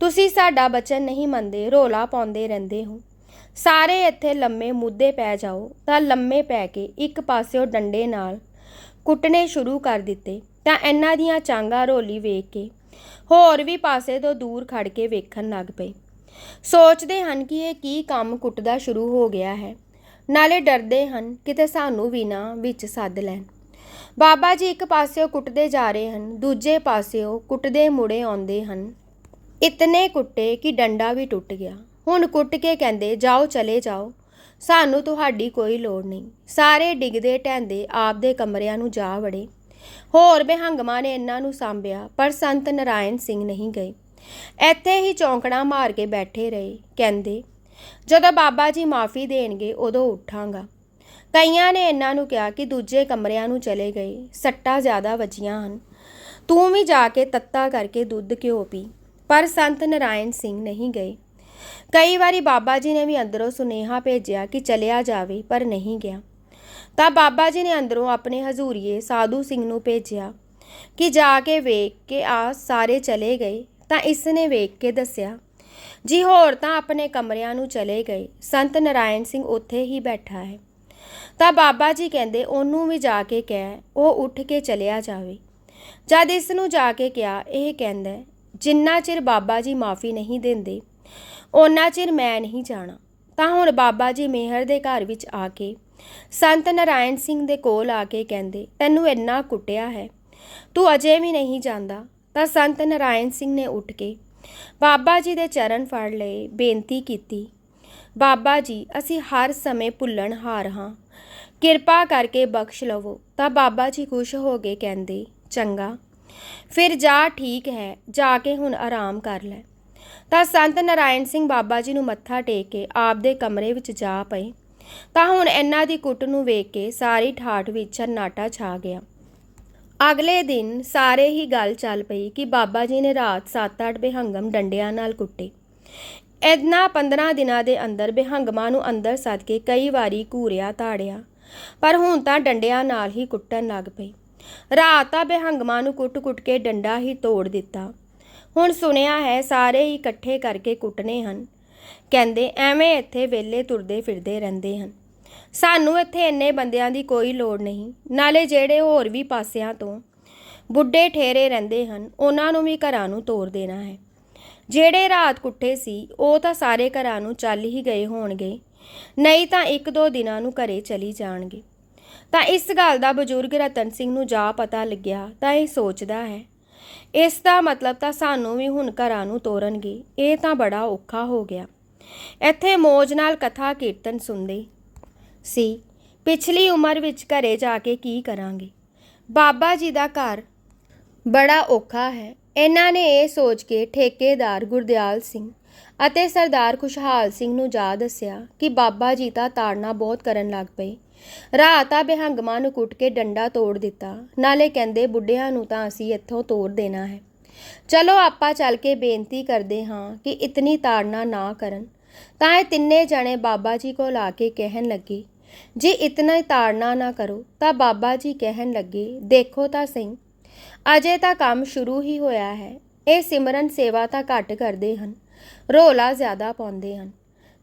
ਤੁਸੀਂ ਸਾਡਾ ਬਚਨ ਨਹੀਂ ਮੰਨਦੇ, ਰੋਲਾ ਪਾਉਂਦੇ ਰਹਿੰਦੇ ਹੋ। ਸਾਰੇ ਇੱਥੇ ਲੰਮੇ ਮੁੱਦੇ ਪੈ ਜਾਓ। ਤਾਂ ਲੰਮੇ ਪੈ ਕੇ ਇੱਕ ਪਾਸਿਓ ਡੰਡੇ ਨਾਲ ਕੁੱਟਣੇ ਸ਼ੁਰੂ ਕਰ ਦਿੱਤੇ। ਤਾਂ ਇਹਨਾਂ ਦੀਆਂ ਚਾਂਗਾ ਰੋਲੀ ਵੇਖ ਕੇ ਹੋਰ ਵੀ ਪਾਸੇ ਤੋਂ ਦੂਰ ਖੜ ਕੇ ਵੇਖਣ ਲੱਗ ਪਏ। ਸੋਚਦੇ ਹਨ ਕਿ ਇਹ ਕੀ ਕੰਮ ਕੁੱਟਦਾ ਸ਼ੁਰੂ ਹੋ ਗਿਆ ਹੈ। ਨਾਲੇ ਡਰਦੇ ਹਨ ਕਿਤੇ ਸਾਨੂੰ ਵੀ ਨਾ ਵਿੱਚ ਸੱਦ ਲੈਣ। ਬਾਬਾ ਜੀ ਇੱਕ ਪਾਸਿਓ ਕੁੱਟਦੇ ਜਾ ਰਹੇ ਹਨ, ਦੂਜੇ ਪਾਸਿਓ ਕੁੱਟਦੇ ਮੁੜੇ ਆਉਂਦੇ ਹਨ। ਇਤਨੇ ਕੁੱਟੇ ਕਿ ਡੰਡਾ ਵੀ ਟੁੱਟ ਗਿਆ। ਹੁਣ ਕੁੱਟ ਕੇ ਕਹਿੰਦੇ, ਜਾਓ, ਚਲੇ ਜਾਓ। ਸਾਨੂੰ ਤੁਹਾਡੀ ਕੋਈ ਲੋੜ ਨਹੀਂ। ਸਾਰੇ ਡਿੱਗਦੇ, ਢਹਿੰਦੇ, ਆਪਦੇ ਕਮਰਿਆਂ ਨੂੰ ਜਾ ਵੜੇ। ਹੋਰ ਬੇਹੰਗਮਾਂ ਨੇ ਇਹਨਾਂ ਨੂੰ ਸਾਂਭਿਆ, ਪਰ ਸੰਤ ਨਰਾਇਣ ਸਿੰਘ ਨਹੀਂ ਗਏ। ਇੱਥੇ ਹੀ ਚੌਂਕੜਾ ਮਾਰ ਕੇ ਬੈਠੇ ਰਹੇ। ਕਹਿੰਦੇ ਜਦੋਂ ਬਾਬਾ ਜੀ ਮਾਫੀ ਦੇਣਗੇ ਉਦੋਂ ਉੱਠਾਂਗਾ। ਕਈਆਂ ਨੇ ਇਹਨਾਂ ਨੂੰ ਕਿਹਾ ਕਿ ਦੂਜੇ ਕਮਰਿਆਂ ਨੂੰ ਚਲੇ ਗਏ, ਸੱਟਾਂ ਜ਼ਿਆਦਾ ਵੱਜੀਆਂ ਹਨ। ਤੂੰ ਵੀ ਜਾ ਕੇ ਤੱਤਾ ਕਰਕੇ ਦੁੱਧ ਘਿਓ ਪੀ। ਪਰ ਸੰਤ ਨਰਾਇਣ ਸਿੰਘ ਨਹੀਂ ਗਏ। ਕਈ ਵਾਰੀ ਬਾਬਾ ਜੀ ਨੇ ਵੀ ਅੰਦਰੋਂ ਸੁਨੇਹਾ ਭੇਜਿਆ ਕਿ ਚਲਿਆ ਜਾਵੇ, ਪਰ ਨਹੀਂ ਗਿਆ। ਤਾਂ ਬਾਬਾ ਜੀ ਨੇ ਅੰਦਰੋਂ ਆਪਣੇ ਹਜ਼ੂਰੀਏ ਸਾਧੂ ਸਿੰਘ ਨੂੰ ਭੇਜਿਆ ਕਿ ਜਾ ਕੇ ਵੇਖ ਕੇ ਆ ਸਾਰੇ ਚਲੇ ਗਏ। ਤਾਂ ਇਸ ਨੇ ਵੇਖ ਕੇ ਦੱਸਿਆ ਜੀ ਹੋਰ ਤਾਂ ਆਪਣੇ ਕਮਰਿਆਂ ਨੂੰ ਚਲੇ ਗਏ। ਸੰਤ ਨਰਾਇਣ ਸਿੰਘ ਉੱਥੇ ਹੀ ਬੈਠਾ ਹੈ। ਤਾਂ ਬਾਬਾ ਜੀ ਕਹਿੰਦੇ, ਉਹਨੂੰ ਵੀ ਜਾ ਕੇ ਕਹਿ, ਉਹ ਉੱਠ ਕੇ ਚਲਿਆ ਜਾਵੇ। ਜਦ ਇਸ ਨੂੰ ਜਾ ਕੇ ਕਿਹਾ, ਇਹ ਕਹਿੰਦਾ, ਜਿੰਨਾ ਚਿਰ ਬਾਬਾ ਜੀ ਮਾਫੀ ਨਹੀਂ ਦਿੰਦੇ, ਓਨਾ ਚਿਰ ਮੈਂ ਨਹੀਂ ਜਾਣਾ। ਤਾਂ ਹੁਣ ਬਾਬਾ ਜੀ ਮੇਹਰ ਦੇ ਘਰ ਵਿੱਚ ਆ ਕੇ ਸੰਤ ਨਰਾਇਣ ਸਿੰਘ ਦੇ ਕੋਲ ਆ ਕੇ ਕਹਿੰਦੇ, ਤੈਨੂੰ ਇੰਨਾ ਕੁੱਟਿਆ ਹੈ, ਤੂੰ ਅਜੇ ਵੀ ਨਹੀਂ ਜਾਂਦਾ। ਤਾਂ ਸੰਤ ਨਰਾਇਣ ਸਿੰਘ ਨੇ ਉੱਠ ਕੇ ਬਾਬਾ ਜੀ ਦੇ ਚਰਨ ਫੜ ਲਏ, ਬੇਨਤੀ ਕੀਤੀ, ਬਾਬਾ ਜੀ, ਅਸੀਂ ਹਰ ਸਮੇਂ ਭੁੱਲਣ ਹਾਰ ਹਾਂ। ਕਿਰਪਾ ਕਰਕੇ ਬਖਸ਼ ਲਵੋ। ਤਾਂ ਬਾਬਾ ਜੀ ਖੁਸ਼ ਹੋ ਕੇ ਕਹਿੰਦੇ, ਚੰਗਾ, ਫਿਰ ਜਾ ਠੀਕ ਹੈ, ਜਾ ਕੇ ਹੁਣ ਆਰਾਮ ਕਰ ਲੈ। ਤਾਂ ਸੰਤ ਨਰਾਇਣ ਸਿੰਘ ਬਾਬਾ ਜੀ ਨੂੰ ਮੱਥਾ ਟੇਕ ਕੇ ਆਪ ਦੇ ਕਮਰੇ ਵਿੱਚ ਜਾ ਪਏ। ਤਾਂ ਹੁਣ ਇਹਨਾਂ ਦੀ ਕੁੱਟ ਨੂੰ ਵੇਖ ਕੇ ਸਾਰੀ ਠਾਠ ਵਿੱਚ ਨਾਟਾ ਛਾ ਗਿਆ। ਅਗਲੇ ਦਿਨ ਸਾਰੇ ਹੀ ਗੱਲ ਚੱਲ ਪਈ ਕਿ ਬਾਬਾ ਜੀ ਨੇ ਰਾਤ 7-8 ਬੇਹੰਗਮ ਡੰਡਿਆਂ ਨਾਲ ਕੁੱਟੇ। ਇਦਨਾ 15 ਦਿਨਾਂ ਦੇ ਅੰਦਰ ਬੇਹੰਗਮਾਂ ਨੂੰ ਅੰਦਰ ਸੱਦ ਕੇ ਕਈ ਵਾਰੀ ਘੂਰਿਆ ਤਾੜਿਆ, ਪਰ ਹੁਣ ਤਾਂ ਡੰਡਿਆਂ ਨਾਲ ਹੀ ਕੁੱਟਣ ਲੱਗ ਪਈ। ਰਾਤ ਤਾਂ ਬੇਹੰਗਮਾਂ ਨੂੰ ਕੁੱਟ-ਕੁੱਟ ਕੇ ਡੰਡਾ ਹੀ ਤੋੜ ਦਿੱਤਾ। ਹੁਣ ਸੁਣਿਆ ਹੈ ਸਾਰੇ ਹੀ ਇਕੱਠੇ ਕਰਕੇ ਕੁੱਟਨੇ ਹਨ। ਕਹਿੰਦੇ ਐਵੇਂ ਇੱਥੇ ਵੇਲੇ ਤੁਰਦੇ ਫਿਰਦੇ ਰਹਿੰਦੇ ਹਨ। ਸਾਨੂੰ ਇੱਥੇ ਇੰਨੇ ਬੰਦਿਆਂ ਦੀ ਕੋਈ ਲੋੜ ਨਹੀਂ, ਨਾਲੇ ਜਿਹੜੇ ਹੋਰ ਵੀ ਪਾਸਿਆਂ ਤੋਂ ਬੁੱਢੇ ਠੇਰੇ ਰਹਿੰਦੇ ਹਨ, ਉਹਨਾਂ ਨੂੰ ਵੀ ਘਰਾਂ ਨੂੰ ਤੋਰ ਦੇਣਾ ਹੈ। ਜਿਹੜੇ ਰਾਤ ਕੁੱਟੇ ਸੀ, ਉਹ ਤਾਂ ਸਾਰੇ ਘਰਾਂ ਨੂੰ ਚੱਲ ਹੀ ਗਏ ਹੋਣਗੇ, ਨਹੀਂ ਤਾਂ ਇੱਕ ਦੋ ਦਿਨਾਂ ਨੂੰ ਘਰੇ ਚਲੀ ਜਾਣਗੇ। ਤਾਂ ਇਸ ਗੱਲ ਦਾ ਬਜ਼ੁਰਗ ਰਤਨ ਸਿੰਘ ਨੂੰ ਜਾ ਪਤਾ ਲੱਗਿਆ, ਤਾਂ ਇਹ ਸੋਚਦਾ ਹੈ। ਇਸ ਦਾ ਮਤਲਬ ਤਾਂ ਸਾਨੂੰ ਵੀ ਹੁਣ ਘਰਾਂ ਨੂੰ ਤੋਰਨਗੇ, ਇਹ ਤਾਂ ਬੜਾ ਔਖਾ ਹੋ ਗਿਆ। ਇੱਥੇ ਮੌਜ ਨਾਲ ਕਥਾ ਕੀਰਤਨ ਸੁਣਦੇ ਸੀ, ਪਿਛਲੀ ਉਮਰ ਵਿੱਚ ਘਰੇ ਜਾ ਕੇ ਕੀ ਕਰਾਂਗੇ? ਬਾਬਾ ਜੀ ਦਾ ਘਰ ਬੜਾ ਔਖਾ ਹੈ। ਇਹਨਾਂ ਨੇ ਇਹ ਸੋਚ ਕੇ ਠੇਕੇਦਾਰ ਗੁਰਦਿਆਲ ਸਿੰਘ ਅਤੇ ਸਰਦਾਰ ਖੁਸ਼ਹਾਲ ਸਿੰਘ ਨੂੰ ਜਾ ਦੱਸਿਆ ਕਿ ਬਾਬਾ ਜੀ ਤਾਂ ਤਾੜਨਾ ਬਹੁਤ ਕਰਨ ਲੱਗ ਪਏ। ਰਾਤ ਆ ਬੇਹੰਗਮਾਂ ਨੂੰ ਕੁੱਟ ਕੇ ਡੰਡਾ ਤੋੜ ਦਿੱਤਾ। ਨਾਲੇ ਕਹਿੰਦੇ, ਬੁੱਢਿਆਂ ਨੂੰ ਤਾਂ ਅਸੀਂ ਇੱਥੋਂ ਤੋੜ ਦੇਣਾ ਹੈ। ਚਲੋ ਆਪਾਂ ਚੱਲ ਕੇ ਬੇਨਤੀ ਕਰਦੇ ਹਾਂ ਕਿ ਇਤਨੀ ਤਾੜਨਾ ਨਾ ਕਰਨ। ਤਾਂ ਇਹ ਤਿੰਨੇ ਜਣੇ ਬਾਬਾ ਜੀ ਕੋਲ ਆ ਕੇ ਕਹਿਣ ਲੱਗੇ ਜੇ ਇਤਨਾ ਹੀ ਤਾੜਨਾ ਨਾ ਕਰੋ, ਤਾਂ ਬਾਬਾ ਜੀ ਕਹਿਣ ਲੱਗੇ, ਦੇਖੋ ਤਾਂ ਸਹੀ। ਅਜੇ ਤਾਂ ਕੰਮ ਸ਼ੁਰੂ ਹੀ ਹੋਇਆ ਹੈ। ਇਹ ਸਿਮਰਨ ਸੇਵਾ ਤਾਂ ਘੱਟ ਕਰਦੇ ਹਨ, ਰੋਲਾ ਜ਼ਿਆਦਾ ਪਾਉਂਦੇ ਹਨ।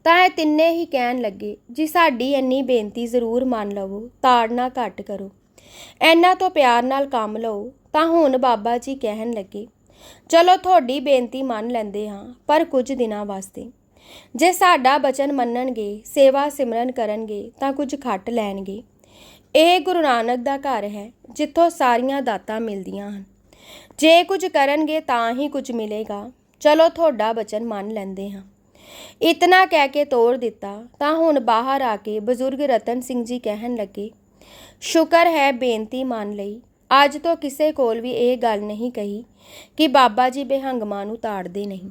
ਤਾਂ ਇਹ ਤਿੰਨੇ ਹੀ ਕਹਿਣ ਲੱਗੇ, ਜੀ ਸਾਡੀ ਇੰਨੀ ਬੇਨਤੀ ਜ਼ਰੂਰ ਮੰਨ ਲਵੋ, ਤਾੜਨਾ ਘੱਟ ਕਰੋ। ਇਹਨਾਂ ਤੋਂ ਪਿਆਰ ਨਾਲ ਕੰਮ ਲਓ, ਤਾਂ ਹੁਣ ਬਾਬਾ ਜੀ ਕਹਿਣ ਲੱਗੇ, ਚਲੋ ਤੁਹਾਡੀ ਬੇਨਤੀ ਮੰਨ ਲੈਂਦੇ ਹਾਂ, ਪਰ ਕੁਝ ਦਿਨਾਂ ਵਾਸਤੇ। ਜੇ ਸਾਡਾ ਬਚਨ ਮੰਨਣਗੇ, ਸੇਵਾ ਸਿਮਰਨ ਕਰਨਗੇ, ਤਾਂ ਕੁਝ ਖੱਟ ਲੈਣਗੇ। ਇਹ ਗੁਰੂ ਨਾਨਕ ਦਾ ਘਰ ਹੈ, ਜਿੱਥੋਂ ਸਾਰੀਆਂ ਦਾਤਾਂ ਮਿਲਦੀਆਂ ਹਨ। ਜੇ ਕੁਝ ਕਰਨਗੇ, ਤਾਂ ਹੀ ਕੁਝ ਮਿਲੇਗਾ। ਚਲੋ ਤੁਹਾਡਾ ਬਚਨ ਮੰਨ ਲੈਂਦੇ ਹਾਂ। ਇਤਨਾ ਕਹਿ ਕੇ ਤੋੜ ਦਿੱਤਾ, ਤਾਂ ਹੁਣ ਬਾਹਰ ਆ ਕੇ ਬਜ਼ੁਰਗ ਰਤਨ ਸਿੰਘ ਜੀ ਕਹਿਣ ਲੱਗੇ, ਸ਼ੁਕਰ ਹੈ ਬੇਨਤੀ ਮੰਨ ਲਈ। ਅੱਜ ਤੋਂ ਕਿਸੇ ਕੋਲ ਵੀ ਇਹ ਗੱਲ ਨਹੀਂ ਕਹੀ ਕਿ ਬਾਬਾ ਜੀ ਬੇਹੰਗਮਾਂ ਨੂੰ ਤਾੜਦੇ ਨਹੀਂ।